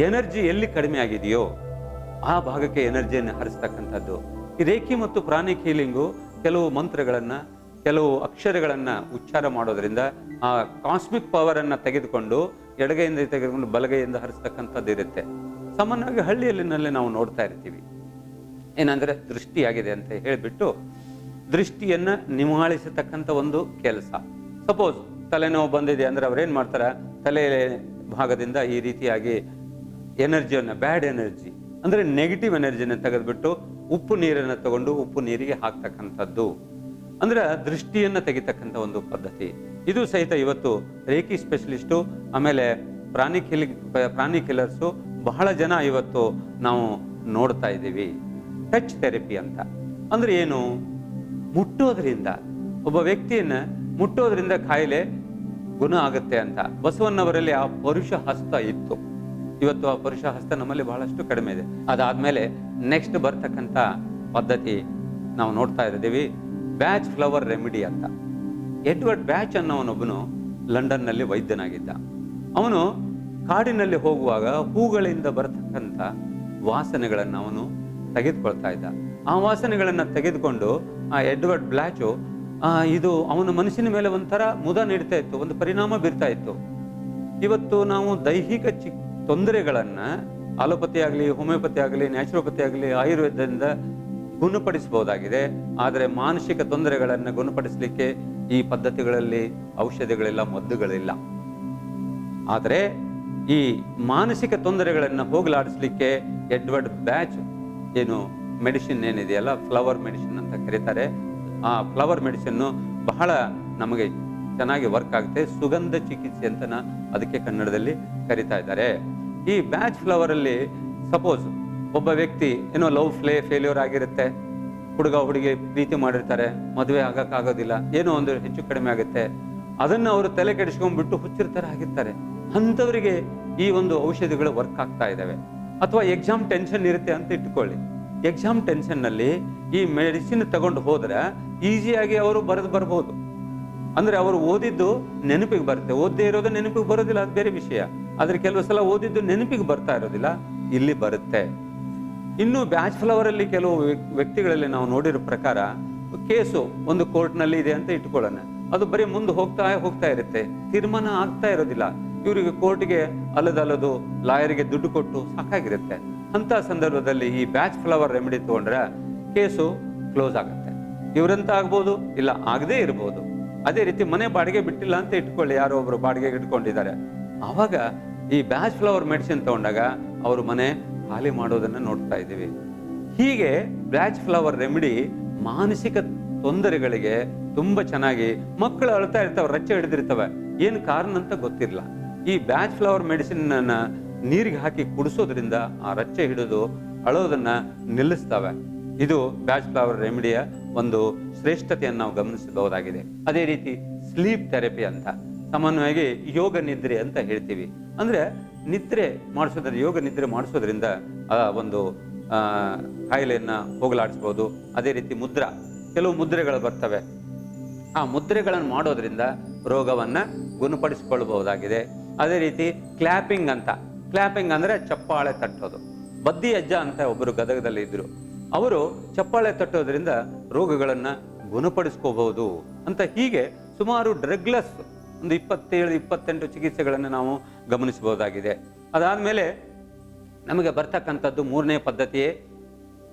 ಎನರ್ಜಿ ಎಲ್ಲಿ ಕಡಿಮೆ ಆಗಿದೆಯೋ ಆ ಭಾಗಕ್ಕೆ ಎನರ್ಜಿಯನ್ನು ಹರಿಸ್ತಕ್ಕಂಥದ್ದು. ಈ ರೇಖಿ ಮತ್ತು ಪ್ರಾಣಿ ಹೀಲಿಂಗು ಕೆಲವು ಮಂತ್ರಗಳನ್ನು, ಕೆಲವು ಅಕ್ಷರಗಳನ್ನು ಉಚ್ಚಾರ ಮಾಡೋದ್ರಿಂದ ಆ ಕಾಸ್ಮಿಕ್ ಪವರ್ ಅನ್ನ ತೆಗೆದುಕೊಂಡು ಎಡಗೈಯಿಂದ ತೆಗೆದುಕೊಂಡು ಬಲಗೈಯಿಂದ ಹರಿಸ್ತಕ್ಕಂಥದ್ದು ಇರುತ್ತೆ. ಸಾಮಾನ್ಯವಾಗಿ ಹಳ್ಳಿಯಲ್ಲಿನಲ್ಲಿ ನಾವು ನೋಡ್ತಾ ಇರ್ತೀವಿ. ಏನಂದ್ರೆ ದೃಷ್ಟಿಯಾಗಿದೆ ಅಂತ ಹೇಳಿಬಿಟ್ಟು ದೃಷ್ಟಿಯನ್ನ ನಿವಾಳಿಸತಕ್ಕಂಥ ಒಂದು ಕೆಲಸ. ಸಪೋಸ್ ತಲೆನೋವು ಬಂದಿದೆ ಅಂದ್ರೆ ಅವ್ರೇನು ಮಾಡ್ತಾರೆ? ತಲೆ ಭಾಗದಿಂದ ಈ ರೀತಿಯಾಗಿ ಎನರ್ಜಿಯನ್ನು ಬ್ಯಾಡ್ ಎನರ್ಜಿ ಅಂದರೆ ನೆಗೆಟಿವ್ ಎನರ್ಜಿನ ತೆಗೆದುಬಿಟ್ಟು ಉಪ್ಪು ನೀರನ್ನು ತಗೊಂಡು ಉಪ್ಪು ನೀರಿಗೆ ಹಾಕ್ತಕ್ಕಂಥದ್ದು. ಅಂದ್ರೆ ದೃಷ್ಟಿಯನ್ನು ತೆಗಿತಕ್ಕಂಥ ಒಂದು ಪದ್ಧತಿ. ಇದು ಸಹಿತ ಇವತ್ತು ರೇಖಿ ಸ್ಪೆಷಲಿಸ್ಟು ಆಮೇಲೆ ಪ್ರಾಣಿ ಕಿಲಿ, ಪ್ರಾಣಿ ಕಿಲ್ಲರ್ಸು ಬಹಳ ಜನ ಇವತ್ತು ನಾವು ನೋಡ್ತಾ ಇದ್ದೀವಿ. ಟಚ್ ಥೆರಪಿ ಅಂತ. ಅಂದ್ರೆ ಏನು? ಮುಟ್ಟೋದ್ರಿಂದ, ಒಬ್ಬ ವ್ಯಕ್ತಿಯನ್ನ ಮುಟ್ಟೋದ್ರಿಂದ ಕಾಯಿಲೆ ಗುಣ ಆಗುತ್ತೆ ಅಂತ. ಬಸವಣ್ಣವರಲ್ಲಿ ಆ ಪರುಷ ಹಸ್ತ ಇತ್ತು. ಇವತ್ತು ಆ ಪರುಷ ಹಸ್ತ ನಮ್ಮಲ್ಲಿ ಬಹಳಷ್ಟು ಕಡಿಮೆ ಇದೆ. ಅದಾದ್ಮೇಲೆ ನೆಕ್ಸ್ಟ್ ಬರ್ತಕ್ಕಂಥ ಪದ್ಧತಿ ನಾವು ನೋಡ್ತಾ ಇದ್ದೀವಿ. ಬ್ಯಾಚ್ ಫ್ಲವರ್ ರೆಮಿಡಿ ಅಂತ. ಎಡ್ವರ್ಡ್ ಬ್ಯಾಚ್ ಅನ್ನೋನೊಬ್ಬನು ಲಂಡನ್ನಲ್ಲಿ ವೈದ್ಯನಾಗಿದ್ದ. ಅವನು ಕಾಡಿನಲ್ಲಿ ಹೋಗುವಾಗ ಹೂಗಳಿಂದ ಬರತಕ್ಕಂಥ ವಾಸನೆಗಳನ್ನು ಅವನು ತೆಗೆದುಕೊಳ್ತಾ ಇದ್ದ. ಆ ವಾಸನೆಗಳನ್ನು ತೆಗೆದುಕೊಂಡು ಆ ಎಡ್ವರ್ಡ್ ಬ್ಲಾಚು ಆ, ಇದು ಅವನ ಮನಸ್ಸಿನ ಮೇಲೆ ಒಂಥರ ಮುದ ನೀಡ್ತಾ ಇತ್ತು ಒಂದು ಪರಿಣಾಮ ಬೀರ್ತಾ ಇತ್ತು. ಇವತ್ತು ನಾವು ದೈಹಿಕ ಚಿಕ್ ತೊಂದರೆಗಳನ್ನು ಅಲೋಪತಿ ಆಗಲಿ ಹೋಮಿಯೋಪತಿ ಆಗಲಿ ನ್ಯಾಚುರೋಪತಿ ಆಗಲಿ ಆಯುರ್ವೇದದಿಂದ ಗುಣಪಡಿಸಬಹುದಾಗಿದೆ ಆದರೆ ಮಾನಸಿಕ ತೊಂದರೆಗಳನ್ನು ಗುಣಪಡಿಸಲಿಕ್ಕೆ ಈ ಪದ್ಧತಿಗಳಲ್ಲಿ ಔಷಧಿಗಳಿಲ್ಲ ಮದ್ದುಗಳಿಲ್ಲ. ಆದರೆ ಈ ಮಾನಸಿಕ ತೊಂದರೆಗಳನ್ನು ಹೋಗಲಾಡಿಸ್ಲಿಕ್ಕೆ ಎಡ್ವರ್ಡ್ ಬ್ಯಾಚ್ ಏನು ಮೆಡಿಸಿನ್ ಏನಿದೆಯಲ್ಲ ಫ್ಲವರ್ ಮೆಡಿಸಿನ್ ಅಂತ ಕರೀತಾರೆ. ಆ ಫ್ಲವರ್ ಮೆಡಿಸಿನ್ ಬಹಳ ನಮಗೆ ಚೆನ್ನಾಗಿ ವರ್ಕ್ ಆಗುತ್ತೆ. ಸುಗಂಧ ಚಿಕಿತ್ಸೆ ಅಂತ ಅದಕ್ಕೆ ಕನ್ನಡದಲ್ಲಿ ಕರಿತಾ ಇದ್ದಾರೆ. ಈ ಬ್ಯಾಚ್ ಫ್ಲವರ್ ಅಲ್ಲಿ ಸಪೋಸ್ ಒಬ್ಬ ವ್ಯಕ್ತಿ ಏನೋ ಲವ್ ಫ್ಲೇ ಫೇಲ್ಯೂರ್ ಆಗಿರುತ್ತೆ. ಹುಡುಗ, ಹುಡುಗಿ ಪ್ರೀತಿ ಮಾಡಿರ್ತಾರೆ. ಮದುವೆ ಆಗಕ್ಕಾಗೋದಿಲ್ಲ ಏನೋ ಒಂದು ಹೆಚ್ಚು ಕಡಿಮೆ ಆಗುತ್ತೆ. ಅದನ್ನ ಅವರು ತಲೆ ಕೆಡಿಸ್ಕೊಂಡ್ಬಿಟ್ಟು ಹುಚ್ಚಿರ್ತಾರೆ, ಆಗಿರ್ತಾರೆ. ಅಂಥವರಿಗೆ ಈ ಒಂದು ಔಷಧಿಗಳು ವರ್ಕ್ ಆಗ್ತಾ ಇದ್ದಾವೆ ಅಥವಾ ಎಕ್ಸಾಮ್ ಟೆನ್ಷನ್ ಇರುತ್ತೆ ಅಂತ ಇಟ್ಕೊಳ್ಳಿ. ಎಕ್ಸಾಮ್ ಟೆನ್ಷನ್ನಲ್ಲಿ ಈ ಮೆಡಿಸಿನ್ ತಗೊಂಡು ಹೋದರೆ ಈಸಿಯಾಗಿ ಅವರು ಬರೆದು ಬರ್ಬೋದು. ಅಂದರೆ ಅವರು ಓದಿದ್ದು ನೆನಪಿಗೆ ಬರುತ್ತೆ. ಓದದೇ ಇರೋದು ನೆನಪಿಗೆ ಬರೋದಿಲ್ಲ, ಅದು ಬೇರೆ ವಿಷಯ. ಆದರೆ ಕೆಲವು ಸಲ ಓದಿದ್ದು ನೆನಪಿಗೆ ಬರ್ತಾ ಇರೋದಿಲ್ಲ, ಇಲ್ಲಿ ಬರುತ್ತೆ. ಇನ್ನು ಬ್ಯಾಚ್ ಫ್ಲವರ್ ಅಲ್ಲಿ ಕೆಲವು ವ್ಯ- ವ್ಯಕ್ತಿಗಳಲ್ಲಿ ನಾವು ನೋಡಿರೋ ಪ್ರಕಾರ ಕೇಸು ಒಂದು ಕೋರ್ಟ್ನಲ್ಲಿ ಇದೆ ಅಂತ ಇಟ್ಕೊಳ್ಳೋಣ. ಅದು ಬರೀ ಮುಂದೆ ಹೋಗ್ತಾ ಹೋಗ್ತಾ ಇರುತ್ತೆ. ತೀರ್ಮಾನ ಆಗ್ತಾ ಇರೋದಿಲ್ಲ. ಇವರಿಗೆ ಕೋರ್ಟ್ಗೆ ಅಲ್ಲದಲ್ಲದು ಲಾಯರ್ಗೆ ದುಡ್ಡು ಕೊಟ್ಟು ಸಾಕಾಗಿರುತ್ತೆ. ಅಂತ ಸಂದರ್ಭದಲ್ಲಿ ಈ ಬ್ಯಾಚ್ ಫ್ಲವರ್ ರೆಮಿಡಿ ತಗೊಂಡ್ರೆ ಕೇಸು ಕ್ಲೋಸ್ ಆಗುತ್ತೆ. ಇವರಂತ ಆಗ್ಬೋದು? ಇಲ್ಲ, ಆಗದೇ ಇರ್ಬೋದು. ಅದೇ ರೀತಿ ಮನೆ ಬಾಡಿಗೆ ಬಿಟ್ಟಿಲ್ಲ ಅಂತ ಇಟ್ಕೊಳ್ಳಿ, ಯಾರೋ ಒಬ್ರು ಬಾಡಿಗೆಗೆ ಇಟ್ಕೊಂಡಿದ್ದಾರೆ. ಆವಾಗ ಈ ಬ್ಯಾಚ್ ಫ್ಲವರ್ ಮೆಡಿಸಿನ್ ತಗೊಂಡಾಗ ಅವರು ಮನೆ ಖಾಲಿ ಮಾಡೋದನ್ನ ನೋಡ್ತಾ ಇದ್ದೀವಿ. ಹೀಗೆ ಬ್ಯಾಚ್ ಫ್ಲವರ್ ರೆಮಿಡಿ ಮಾನಸಿಕ ತೊಂದರೆಗಳಿಗೆ ತುಂಬಾ ಚೆನ್ನಾಗಿ ಮಕ್ಕಳು ಅಳ್ತಾ ಇರ್ತವೆ, ರಚ್ಚೆ ಹಿಡಿದಿರ್ತವೆ. ಏನು ಕಾರಣ ಅಂತ ಗೊತ್ತಿಲ್ಲ. ಈ ಬ್ಯಾಚ್ ಫ್ಲವರ್ ಮೆಡಿಸಿನ್ ಅನ್ನ ನೀರಿಗೆ ಹಾಕಿ ಕುಡಿಸೋದ್ರಿಂದ ಆ ರಚ್ಚೆ ಹಿಡಿದು ಅಳೋದನ್ನ ನಿಲ್ಲಿಸ್ತವೆ. ಇದು ಬ್ಯಾಚ್ ಫ್ಲವರ್ ರೆಮಿಡಿಯ ಒಂದು ಶ್ರೇಷ್ಠತೆಯನ್ನು ನಾವು ಗಮನಿಸಬಹುದಾಗಿದೆ. ಅದೇ ರೀತಿ ಸ್ಲೀಪ್ ಥೆರಪಿ ಅಂತ, ಸಾಮಾನ್ಯವಾಗಿ ಯೋಗ ನಿದ್ರೆ ಅಂತ ಹೇಳ್ತೀವಿ. ಅಂದ್ರೆ ನಿದ್ರೆ ಮಾಡಿಸೋದ್ರ ಯೋಗ ನಿದ್ರೆ ಮಾಡಿಸೋದ್ರಿಂದ, ಆ ಒಂದು ಕಾಯಿಲೆಯನ್ನು ಹೋಗಲಾಡಿಸ್ಬೋದು. ಅದೇ ರೀತಿ ಮುದ್ರಾ, ಕೆಲವು ಮುದ್ರೆಗಳು ಬರ್ತವೆ. ಆ ಮುದ್ರೆಗಳನ್ನು ಮಾಡೋದ್ರಿಂದ ರೋಗವನ್ನ ಗುಣಪಡಿಸಿಕೊಳ್ಳಬಹುದಾಗಿದೆ. ಅದೇ ರೀತಿ ಕ್ಲ್ಯಾಪಿಂಗ್ ಅಂತ ಕ್ಲಾಪಿಂಗ್ ಅಂದರೆ ಚಪ್ಪಾಳೆ ತಟ್ಟೋದು. ಬದ್ದಿ ಅಜ್ಜ ಅಂತ ಒಬ್ಬರು ಗದಗದಲ್ಲಿ ಇದ್ದರು ಅವರು ಚಪ್ಪಾಳೆ ತಟ್ಟೋದ್ರಿಂದ ರೋಗಗಳನ್ನು ಗುಣಪಡಿಸ್ಕೋಬಹುದು ಅಂತ ಹೀಗೆ ಸುಮಾರು ಡ್ರಗ್ಲೆಸ್ ಒಂದು ಇಪ್ಪತ್ತೇಳು, ಇಪ್ಪತ್ತೆಂಟು ಚಿಕಿತ್ಸೆಗಳನ್ನು ನಾವು ಗಮನಿಸಬಹುದಾಗಿದೆ. ಅದಾದ್ಮೇಲೆ ನಮಗೆ ಬರ್ತಕ್ಕಂಥದ್ದು ಮೂರನೇ ಪದ್ಧತಿಯೇ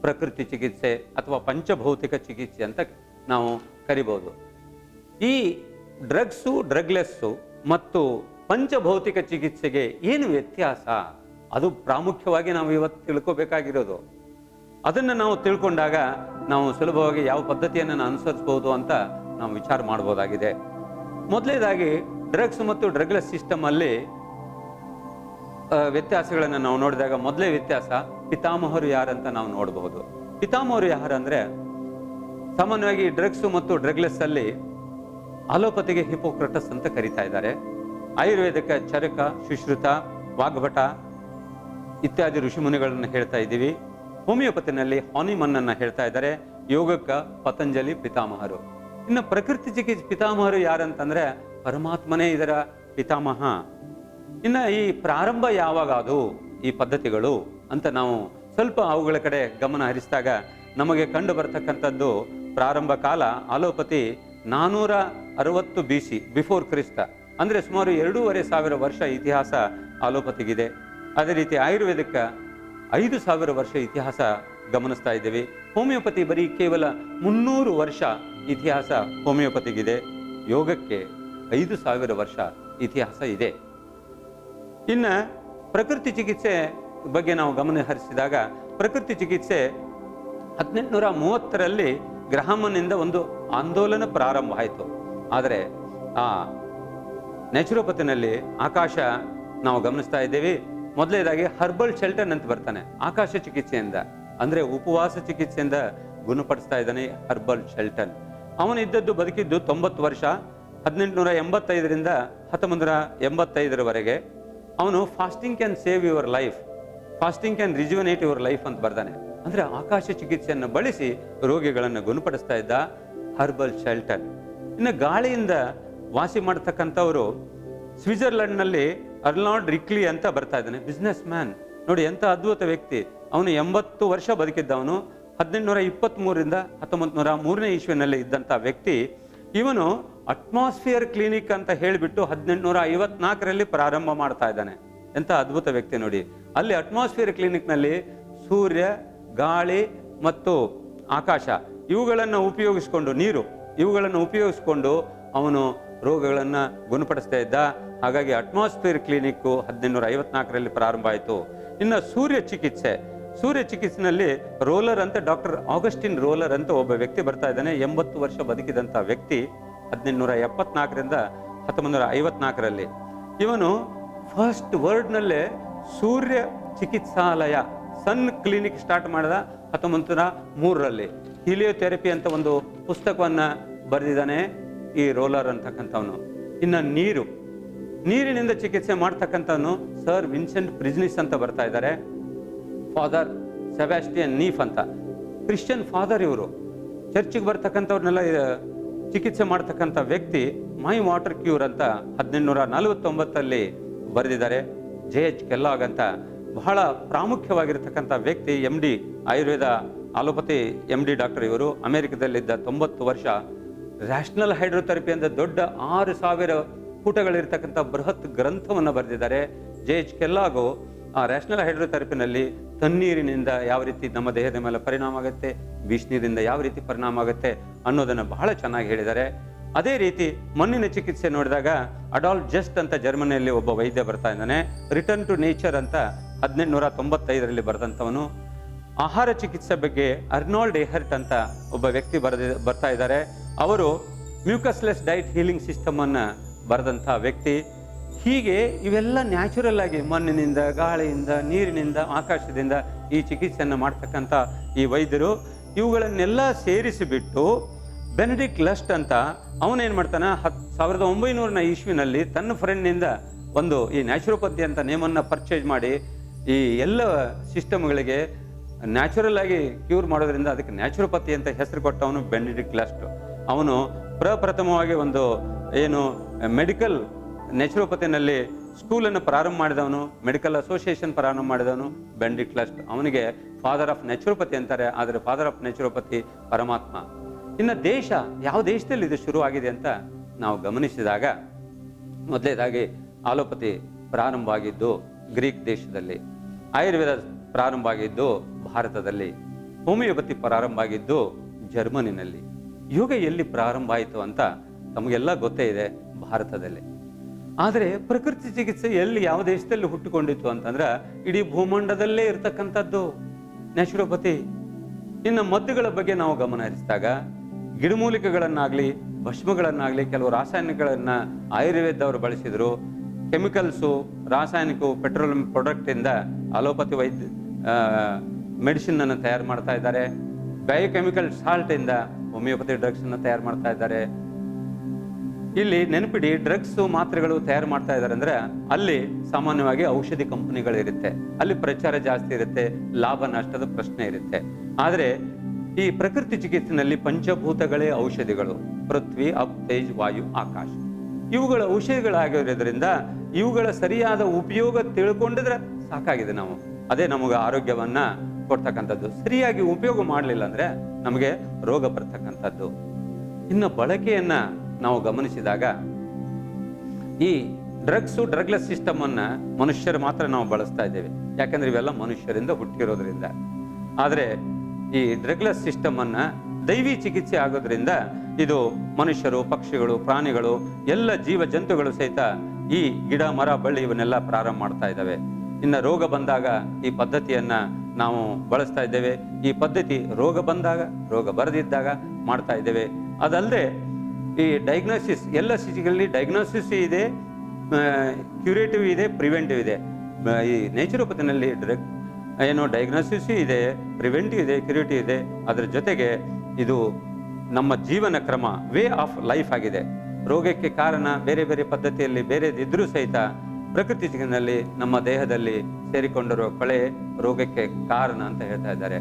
ಪ್ರಕೃತಿ ಚಿಕಿತ್ಸೆ ಅಥವಾ ಪಂಚಭೌತಿಕ ಚಿಕಿತ್ಸೆ ಅಂತ ನಾವು ಕರಿಬೋದು ಈ ಡ್ರಗ್ಸು, ಡ್ರಗ್ಲೆಸ್ಸು ಮತ್ತು ಪಂಚಭೌತಿಕ ಚಿಕಿತ್ಸೆಗೆ ಏನು ವ್ಯತ್ಯಾಸ? ಅದು ಪ್ರಾಮುಖ್ಯವಾಗಿ ನಾವು ಇವತ್ತು ತಿಳ್ಕೋಬೇಕಾಗಿರೋದು. ಅದನ್ನು ನಾವು ತಿಳ್ಕೊಂಡಾಗ ನಾವು ಸುಲಭವಾಗಿ ಯಾವ ಪದ್ಧತಿಯನ್ನು ಅನುಸರಿಸ್ಬೋದು ಅಂತ ನಾವು ವಿಚಾರ ಮಾಡ್ಬೋದಾಗಿದೆ. ಮೊದಲನೇದಾಗಿ ಡ್ರಗ್ಸ್ ಮತ್ತು ಡ್ರಗ್ಲೆಸ್ ಸಿಸ್ಟಮಲ್ಲಿ ವ್ಯತ್ಯಾಸಗಳನ್ನು ನಾವು ನೋಡಿದಾಗ ಮೊದಲೇ ವ್ಯತ್ಯಾಸ, ಪಿತಾಮಹರು ಯಾರಂತ ನಾವು ನೋಡಬಹುದು ಪಿತಾಮಹರು ಯಾರಂದರೆ, ಸಾಮಾನ್ಯವಾಗಿ ಡ್ರಗ್ಸ್ ಮತ್ತು ಡ್ರಗ್ಲೆಸ್ ಅಲ್ಲಿ ಅಲೋಪತಿಗೆ ಹಿಪೋಕ್ರಟಸ್ ಅಂತ ಕರಿತಾ ಇದ್ದಾರೆ. ಆಯುರ್ವೇದಕ್ಕೆ ಚರಕ ಶುಶ್ರುತ ವಾಗ್ಭಟ ಇತ್ಯಾದಿ ಋಷಿಮುನಿಗಳನ್ನು ಹೇಳ್ತಾ ಇದ್ದೀವಿ. ಹೋಮಿಯೋಪತಿನಲ್ಲಿ ಹಾನಿಮನ್ ಅನ್ನ ಹೇಳ್ತಾ ಇದ್ದಾರೆ. ಯೋಗಕ್ಕ ಪತಂಜಲಿ ಪಿತಾಮಹರು. ಇನ್ನು ಪ್ರಕೃತಿ ಚಿಕಿತ್ಸೆ ಪಿತಾಮಹರು ಯಾರಂತಂದ್ರೆ ಪರಮಾತ್ಮನೇ ಇದರ ಪಿತಾಮಹ. ಇನ್ನು ಈ ಪ್ರಾರಂಭ ಯಾವಾಗ ಅದು? ಈ ಪದ್ಧತಿಗಳು ಅಂತ ನಾವು ಸ್ವಲ್ಪ ಅವುಗಳ ಕಡೆ ಗಮನ ಹರಿಸಿದಾಗ ನಮಗೆ ಕಂಡು ಬರ್ತಕ್ಕಂಥದ್ದು ಪ್ರಾರಂಭ ಕಾಲ ಆಲೋಪತಿ ನಾನ್ನೂರ ಅರವತ್ತು ಬಿ ಸಿ ಬಿಫೋರ್ ಕ್ರಿಸ್ತ ಅಂದ್ರೆ ಸುಮಾರು ಎರಡೂವರೆ ಸಾವಿರ ವರ್ಷ ಇತಿಹಾಸ ಆಲೋಪತಿಗಿದೆ ಅದೇ ರೀತಿ ಆಯುರ್ವೇದಕ್ಕೆ ಐದು ಸಾವಿರ ವರ್ಷ ಇತಿಹಾಸ ಗಮನಿಸ್ತಾ ಇದ್ದೇವೆ. ಹೋಮಿಯೋಪತಿ ಬರೀ ಕೇವಲ ಮುನ್ನೂರು ವರ್ಷ ಇತಿಹಾಸ ಹೋಮಿಯೋಪತಿಗಿದೆ. ಯೋಗಕ್ಕೆ ಐದು ಸಾವಿರ ವರ್ಷ ಇತಿಹಾಸ ಇದೆ. ಇನ್ನು ಪ್ರಕೃತಿ ಚಿಕಿತ್ಸೆ ಬಗ್ಗೆ ನಾವು ಗಮನ ಹರಿಸಿದಾಗ ಪ್ರಕೃತಿ ಚಿಕಿತ್ಸೆ ಹದಿನೆಂಟುನೂರ ಮೂವತ್ತರಲ್ಲಿ ಗ್ರಹಮನಿಂದ ಒಂದು ಆಂದೋಲನ ಪ್ರಾರಂಭ ಆಯಿತು. ಆದರೆ ಆ ನ್ಯಾಚುರೋಪತಿನಲ್ಲಿ ಆಕಾಶ ನಾವು ಗಮನಿಸ್ತಾ ಇದ್ದೇವೆ. ಮೊದಲೇದಾಗಿ ಹರ್ಬಲ್ ಶೆಲ್ಟನ್ ಅಂತ ಬರ್ತಾನೆ. ಆಕಾಶ ಚಿಕಿತ್ಸೆಯಿಂದ, ಅಂದ್ರೆ ಉಪವಾಸ ಚಿಕಿತ್ಸೆಯಿಂದ ಗುಣಪಡಿಸ್ತಾ ಇದ್ದಾನೆ ಹರ್ಬಲ್ ಶೆಲ್ಟನ್ ಅವನು ಇದ್ದದ್ದು ಬದುಕಿದ್ದು ತೊಂಬತ್ತು ವರ್ಷ, ಹದಿನೆಂಟುನೂರ ಎಂಬತ್ತೈದರಿಂದ ಹತ್ತೊಂಬತ್ತು ನೂರ ಎಂಬತ್ತೈದರವರೆಗೆ. ಅವನು fasting can save your life fasting can rejuvenate your life ಅಂತ ಬರ್ತಾನೆ ಅಂದ್ರೆ ಆಕಾಶ ಚಿಕಿತ್ಸೆಯನ್ನು ಬಳಸಿ ರೋಗಿಗಳನ್ನು ಗುಣಪಡಿಸ್ತಾ ಇದ್ದ ಹರ್ಬಲ್ ಶೆಲ್ಟನ್ ಇನ್ನು ಗಾಳಿಯಿಂದ ವಾಸಿ ಮಾಡ್ತಕ್ಕಂಥವರು ಸ್ವಿಟ್ಜರ್ಲೆಂಡ್ನಲ್ಲಿ ಅರ್ನಾಲ್ಡ್ ರಿಕ್ಲಿ ಅಂತ ಬರ್ತಾ ಇದ್ದಾನೆ. ಬಿಸ್ನೆಸ್ ಮ್ಯಾನ್ ನೋಡಿ, ಎಂಥ ಅದ್ಭುತ ವ್ಯಕ್ತಿ. ಅವನು ಎಂಬತ್ತು ವರ್ಷ ಬದುಕಿದ್ದವನು. ಹದಿನೆಂಟುನೂರ ಇಪ್ಪತ್ತ್ಮೂರಿಂದ ಹತ್ತೊಂಬತ್ತು ನೂರ ಮೂರನೇ ಇಸ್ವಿನಲ್ಲಿ ಇದ್ದಂಥ ವ್ಯಕ್ತಿ. ಇವನು ಅಟ್ಮಾಸ್ಫಿಯರ್ ಕ್ಲಿನಿಕ್ ಅಂತ ಹೇಳಿಬಿಟ್ಟು ಹದಿನೆಂಟುನೂರ ಐವತ್ನಾಲ್ಕರಲ್ಲಿ ಪ್ರಾರಂಭ ಮಾಡ್ತಾ ಇದ್ದಾನೆ. ಎಂಥ ಅದ್ಭುತ ವ್ಯಕ್ತಿ ನೋಡಿ. ಅಲ್ಲಿ ಅಟ್ಮಾಸ್ಫಿಯರ್ ಕ್ಲಿನಿಕ್ನಲ್ಲಿ ಸೂರ್ಯ, ಗಾಳಿ ಮತ್ತು ಆಕಾಶ ಇವುಗಳನ್ನು ಉಪಯೋಗಿಸಿಕೊಂಡು ನೀರು, ಇವುಗಳನ್ನು ಉಪಯೋಗಿಸಿಕೊಂಡು ಅವನು ರೋಗಗಳನ್ನು ಗುಣಪಡಿಸ್ತಾ ಇದ್ದ. ಹಾಗಾಗಿ ಅಟ್ಮಾಸ್ಫಿಯರ್ ಕ್ಲಿನಿಕ್ಕು ಹದಿನೆಂಟುನೂರ ಐವತ್ನಾಲ್ಕರಲ್ಲಿ ಪ್ರಾರಂಭ ಆಯಿತು. ಇನ್ನು ಸೂರ್ಯ ಚಿಕಿತ್ಸೆ. ಸೂರ್ಯ ಚಿಕಿತ್ಸೆನಲ್ಲಿ ರೋಲರ್ ಅಂತ ಡಾಕ್ಟರ್ ಆಗಸ್ಟಿನ್ ರೋಲರ್ ಅಂತ ಒಬ್ಬ ವ್ಯಕ್ತಿ ಬರ್ತಾ ಇದ್ದಾನೆ. ಎಂಬತ್ತು ವರ್ಷ ಬದುಕಿದಂಥ ವ್ಯಕ್ತಿ ಹದಿನೆಂಟುನೂರ ಎಪ್ಪತ್ನಾಲ್ಕರಿಂದ ಹತ್ತೊಂಬತ್ತು ನೂರ ಐವತ್ನಾಲ್ಕರಲ್ಲಿ ಇವನು ಫಸ್ಟ್ ವರ್ಡ್ನಲ್ಲೇ ಸೂರ್ಯ ಚಿಕಿತ್ಸಾಲಯ ಸನ್ ಕ್ಲಿನಿಕ್ ಸ್ಟಾರ್ಟ್ ಮಾಡಿದ ಹತ್ತೊಂಬತ್ತು ನೂರ ಮೂರರಲ್ಲಿ ಹಿಲಿಯೋಥೆರಪಿ ಅಂತ ಒಂದು ಪುಸ್ತಕವನ್ನು ಬರೆದಿದ್ದಾನೆ. ಈ ರೋಲರ್ ಅಂತಕ್ಕಂಥವನು. ಇನ್ನು ನೀರು. ನೀರಿನಿಂದ ಚಿಕಿತ್ಸೆ ಮಾಡ್ತಕ್ಕಂಥವನು ಸರ್ ವಿನ್ಸೆಂಟ್ ಪ್ರಿಜ್ನಿಸ್ ಅಂತ ಬರ್ತಾ ಇದ್ದಾರೆ. ಫಾದರ್ ಸೆಬಾಸ್ಟಿಯನ್ ನೀಫ್ ಅಂತ. ಕ್ರಿಶ್ಚಿಯನ್ ಫಾದರ್ ಇವರು. ಚರ್ಚಿಗೆ ಬರ್ತಕ್ಕಂಥವ್ರನ್ನೆಲ್ಲ ಚಿಕಿತ್ಸೆ ಮಾಡ್ತಕ್ಕಂಥ ವ್ಯಕ್ತಿ ಮೈ ವಾಟರ್ ಕ್ಯೂರ್ ಅಂತ ಹದಿನೆಂಟುನೂರ ನಲವತ್ತೊಂಬತ್ತಲ್ಲಿ ಬರೆದಿದ್ದಾರೆ. ಜೆ ಎಚ್ ಕೆಲ್ಲಾಗ್ ಅಂತ. ಬಹಳ ಪ್ರಾಮುಖ್ಯವಾಗಿರ್ತಕ್ಕಂಥ ವ್ಯಕ್ತಿ M D, Ayurveda allopathy M D doctor ಇವರು. ಅಮೆರಿಕದಲ್ಲಿದ್ದ ತೊಂಬತ್ತು ವರ್ಷ ರ್ಯಾಷನಲ್ ಹೈಡ್ರೋಥೆರಪಿ ಅಂತ ದೊಡ್ಡ ಆರು ಸಾವಿರ ಪುಟಗಳಿರ್ತಕ್ಕಂಥ ಬೃಹತ್ ಗ್ರಂಥವನ್ನು ಬರೆದಿದ್ದಾರೆ. ಜೆ ಎಚ್ ಕೆಲ್ಲಾಗು ಆ ರ್ಯಾಷನಲ್ ಹೈಡ್ರೋಥೆರಪಿನಲ್ಲಿ ತಣ್ಣೀರಿನಿಂದ ಯಾವ ರೀತಿ ನಮ್ಮ ದೇಹದ ಮೇಲೆ ಪರಿಣಾಮ ಆಗುತ್ತೆ ಬಿಸಿನೀರಿಂದ ಯಾವ ರೀತಿ ಪರಿಣಾಮ ಆಗುತ್ತೆ ಅನ್ನೋದನ್ನು ಬಹಳ ಚೆನ್ನಾಗಿ ಹೇಳಿದ್ದಾರೆ. ಅದೇ ರೀತಿ ಮಣ್ಣಿನ ಚಿಕಿತ್ಸೆ ನೋಡಿದಾಗ ಅಡಾಲ್ ಜಸ್ಟ್ ಅಂತ ಜರ್ಮನಿಯಲ್ಲಿ ಒಬ್ಬ ವೈದ್ಯ ಬರ್ತಾ ಇದ್ದಾನೆ. ರಿಟರ್ನ್ ಟು ನೇಚರ್ ಅಂತ ಹದಿನೆಂಟುನೂರ ತೊಂಬತ್ತೈದರಲ್ಲಿ ಬರೆದಂಥವನು. ಆಹಾರ ಚಿಕಿತ್ಸೆ ಬಗ್ಗೆ ಅರ್ನಾಲ್ಡ್ ಎಹರ್ಟ್ ಅಂತ ಒಬ್ಬ ವ್ಯಕ್ತಿ ಬರೆದ ಬರ್ತಾ ಇದ್ದಾರೆ. ಅವರು ಮ್ಯೂಕಸ್ಲೆಸ್ ಡೈಟ್ ಹೀಲಿಂಗ್ ಸಿಸ್ಟಮ್ ಅನ್ನ ಬರೆದಂಥ ವ್ಯಕ್ತಿ. ಹೀಗೆ ಇವೆಲ್ಲ ನ್ಯಾಚುರಲ್ ಆಗಿ ಮಣ್ಣಿನಿಂದ, ಗಾಳಿಯಿಂದ, ನೀರಿನಿಂದ, ಆಕಾಶದಿಂದ ಈ ಚಿಕಿತ್ಸೆಯನ್ನು ಮಾಡ್ತಕ್ಕಂಥ ಈ ವೈದ್ಯರು. ಇವುಗಳನ್ನೆಲ್ಲ ಸೇರಿಸಿಬಿಟ್ಟು ಬೆನಡಿಕ್ ಲಸ್ಟ್ ಅಂತ ಅವನೇನು ಮಾಡ್ತಾನೆ? ಹತ್ ಸಾವಿರದ ಒಂಬೈನೂರನ ಇಸ್ವಿನಲ್ಲಿ ತನ್ನ ಫ್ರೆಂಡ್ನಿಂದ ಒಂದು ಈ ನ್ಯಾಚುರೋಪತಿ ಅಂತ ನೇಮನ್ನು ಪರ್ಚೇಸ್ ಮಾಡಿ ಈ ಎಲ್ಲ ಸಿಸ್ಟಮ್ಗಳಿಗೆ ನ್ಯಾಚುರಲ್ ಆಗಿ ಕ್ಯೂರ್ ಮಾಡೋದ್ರಿಂದ ಅದಕ್ಕೆ ನ್ಯಾಚುರೋಪತಿ ಅಂತ ಹೆಸರು ಕೊಟ್ಟವನು ಬೆನಿಡಿಕ್ ಲಸ್ಟ್ ಅವನು ಪ್ರಪ್ರಥಮವಾಗಿ ಒಂದು ಏನು ಮೆಡಿಕಲ್ ನ್ಯಾಚುರೋಪತಿನಲ್ಲಿ ಸ್ಕೂಲನ್ನು ಪ್ರಾರಂಭ ಮಾಡಿದವನು, ಮೆಡಿಕಲ್ ಅಸೋಸಿಯೇಷನ್ ಪ್ರಾರಂಭ ಮಾಡಿದವನು, ಬೆಂಡಿ ಕ್ಲಸ್ಟ್ ಅವನಿಗೆ ಫಾದರ್ ಆಫ್ ನ್ಯಾಚುರೋಪತಿ ಅಂತಾರೆ, ಆದರೆ ಫಾದರ್ ಆಫ್ ನ್ಯಾಚುರೋಪತಿ ಪರಮಾತ್ಮ. ಇನ್ನು ದೇಶ, ಯಾವ ದೇಶದಲ್ಲಿ ಇದು ಶುರು ಆಗಿದೆ ಅಂತ ನಾವು ಗಮನಿಸಿದಾಗ, ಮೊದಲೇದಾಗಿ ಆಲೋಪತಿ ಪ್ರಾರಂಭವಾಗಿದ್ದು ಗ್ರೀಕ್ ದೇಶದಲ್ಲಿ. ಆಯುರ್ವೇದ ಪ್ರಾರಂಭ ಆಗಿದ್ದು ಭಾರತದಲ್ಲಿ. ಹೋಮಿಯೋಪತಿ ಪ್ರಾರಂಭ ಆಗಿದ್ದು ಜರ್ಮನಿನಲ್ಲಿ. ಯೋಗ ಎಲ್ಲಿ ಪ್ರಾರಂಭ ಆಯಿತು ಅಂತ ತಮಗೆಲ್ಲ ಗೊತ್ತೇ ಇದೆ ಭಾರತದಲ್ಲಿ. ಆದರೆ ಪ್ರಕೃತಿ ಚಿಕಿತ್ಸೆ ಎಲ್ಲಿ ಯಾವ ದೇಶದಲ್ಲಿ ಹುಟ್ಟಿಕೊಂಡಿತ್ತು ಅಂತಂದ್ರೆ ಇಡೀ ಭೂಮಂಡದಲ್ಲೇ ಇರತಕ್ಕಂಥದ್ದು. ನ್ಯಾಚುರೋಪತಿ, ಇನ್ನು ಮದ್ದುಗಳ ಬಗ್ಗೆ ನಾವು ಗಮನ ಹರಿಸಿದಾಗ ಗಿಡಮೂಲಿಕೆಗಳನ್ನಾಗ್ಲಿ, ಭಸ್ಮಗಳನ್ನಾಗ್ಲಿ ಕೆಲವು ರಾಸಾಯನಿಕಗಳನ್ನ ಆಯುರ್ವೇದವರು ಬಳಸಿದ್ರು. ಕೆಮಿಕಲ್ಸು ರಾಸಾಯನಿಕ ಪೆಟ್ರೋಲಿಯಂ ಪ್ರಾಡಕ್ಟ್ ಇಂದ ಅಲೋಪತಿ ವೈದ್ಯ ಮೆಡಿಸಿನ್ ಅನ್ನು ತಯಾರು ಮಾಡ್ತಾ ಇದ್ದಾರೆ. ಬಯೋಕೆಮಿಕಲ್ ಸಾಲ್ಟ್ ಇಂದ ಹೋಮಿಯೋಪತಿ ಡ್ರಗ್ಸ್ ತಯಾರು ಮಾಡ್ತಾ ಇದ್ದಾರೆ. ಇಲ್ಲಿ ನೆನಪಿಡಿ ಡ್ರಗ್ಸ್ ಮಾತ್ರೆಗಳು ತಯಾರು ಮಾಡ್ತಾ ಇದ್ದಾರೆ ಅಂದ್ರೆ ಅಲ್ಲಿ ಸಾಮಾನ್ಯವಾಗಿ ಔಷಧಿ ಕಂಪನಿಗಳು ಇರುತ್ತೆ. ಅಲ್ಲಿ ಪ್ರಚಾರ ಜಾಸ್ತಿ ಇರುತ್ತೆ, ಲಾಭ ನಷ್ಟದ ಪ್ರಶ್ನೆ ಇರುತ್ತೆ. ಆದ್ರೆ ಈ ಪ್ರಕೃತಿ ಚಿಕಿತ್ಸೆನಲ್ಲಿ ಪಂಚಭೂತಗಳೇ ಔಷಧಿಗಳು, ಪೃಥ್ವಿ, ಅಪ್, ತೇಜ್, ವಾಯು, ಆಕಾಶ. ಇವುಗಳ ಔಷಧಿಗಳಾಗಿರೋದ್ರಿಂದ ಇವುಗಳ ಸರಿಯಾದ ಉಪಯೋಗ ತಿಳ್ಕೊಂಡಿದ್ರೆ ಸಾಕಾಗಿದೆ ನಾವು. ಅದೇ ನಮಗೆ ಆರೋಗ್ಯವನ್ನ ಕೊಡ್ತಕ್ಕಂಥದ್ದು. ಸರಿಯಾಗಿ ಉಪಯೋಗ ಮಾಡಲಿಲ್ಲ ಅಂದ್ರೆ ನಮಗೆ ರೋಗ ಬರ್ತಕ್ಕಂಥದ್ದು. ಇನ್ನು ಬಳಕೆಯನ್ನ ನಾವು ಗಮನಿಸಿದಾಗ ಈ ಡ್ರಗ್ಸು, ಡ್ರಗ್ಲೆಸ್ ಸಿಸ್ಟಮ್ ಅನ್ನ ಮನುಷ್ಯರು ಮಾತ್ರ ನಾವು ಬಳಸ್ತಾ ಇದ್ದೇವೆ. ಯಾಕಂದ್ರೆ ಇವೆಲ್ಲ ಮನುಷ್ಯರಿಂದ ಹುಟ್ಟಿರೋದ್ರಿಂದ. ಆದರೆ ಈ ಡ್ರಗ್ಲೆಸ್ ಸಿಸ್ಟಮ್ ಅನ್ನ ದೈವಿ ಚಿಕಿತ್ಸೆ ಆಗೋದ್ರಿಂದ ಇದು ಮನುಷ್ಯರು, ಪಕ್ಷಿಗಳು, ಪ್ರಾಣಿಗಳು, ಎಲ್ಲ ಜೀವ ಜಂತುಗಳು ಸಹಿತ ಈ ಗಿಡ, ಮರ, ಬಳ್ಳಿ ಇವನ್ನೆಲ್ಲ ಪ್ರಾರಂಭ ಮಾಡ್ತಾ ಇದ್ದಾವೆ. ಇನ್ನು ರೋಗ ಬಂದಾಗ ಈ ಪದ್ಧತಿಯನ್ನ ನಾವು ಬಳಸ್ತಾ ಇದ್ದೇವೆ. ಈ ಪದ್ಧತಿ ರೋಗ ಬಂದಾಗ, ರೋಗ ಬರದಿದ್ದಾಗ ಮಾಡ್ತಾ ಇದ್ದೇವೆ. ಅದಲ್ಲದೆ ಈ ಡಯಾಗ್ನೋಸಿಸ್ ಎಲ್ಲ ಸಿಟಿಗಳಲ್ಲಿ ಡಯಾಗ್ನೋಸಿಸ್ ಇದೆ ಕ್ಯೂರೇಟಿವ್ ಇದೆ ಪ್ರಿವೆಂಟಿವ್ ಇದೆ. ಈ ನೇಚುರೋಪತಿನಲ್ಲಿ ಡ್ರಗ್ ಏನು ಡಯಾಗ್ನೋಸಿಸ್ ಇದೆ ಪ್ರಿವೆಂಟಿವ್ ಇದೆ ಕ್ಯೂರೇಟಿವ್ ಇದೆ. ಅದರ ಜೊತೆಗೆ ಇದು ನಮ್ಮ ಜೀವನ ಕ್ರಮ ವೇ ಆಫ್ ಲೈಫ್ ಆಗಿದೆ. ರೋಗಕ್ಕೆ ಕಾರಣ, ಬೇರೆ ಬೇರೆ ಪದ್ಧತಿಯಲ್ಲಿ ಬೇರೆದಿದ್ದರೂ ಸಹಿತ ಪ್ರಕೃತಿ ಚಿಕಿತ್ಸೆಯಲ್ಲಿ ನಮ್ಮ ದೇಹದಲ್ಲಿ ಸೇರಿಕೊಂಡಿರುವ ಕಳೆ ರೋಗಕ್ಕೆ ಕಾರಣ ಅಂತ ಹೇಳ್ತಾ ಇದ್ದಾರೆ.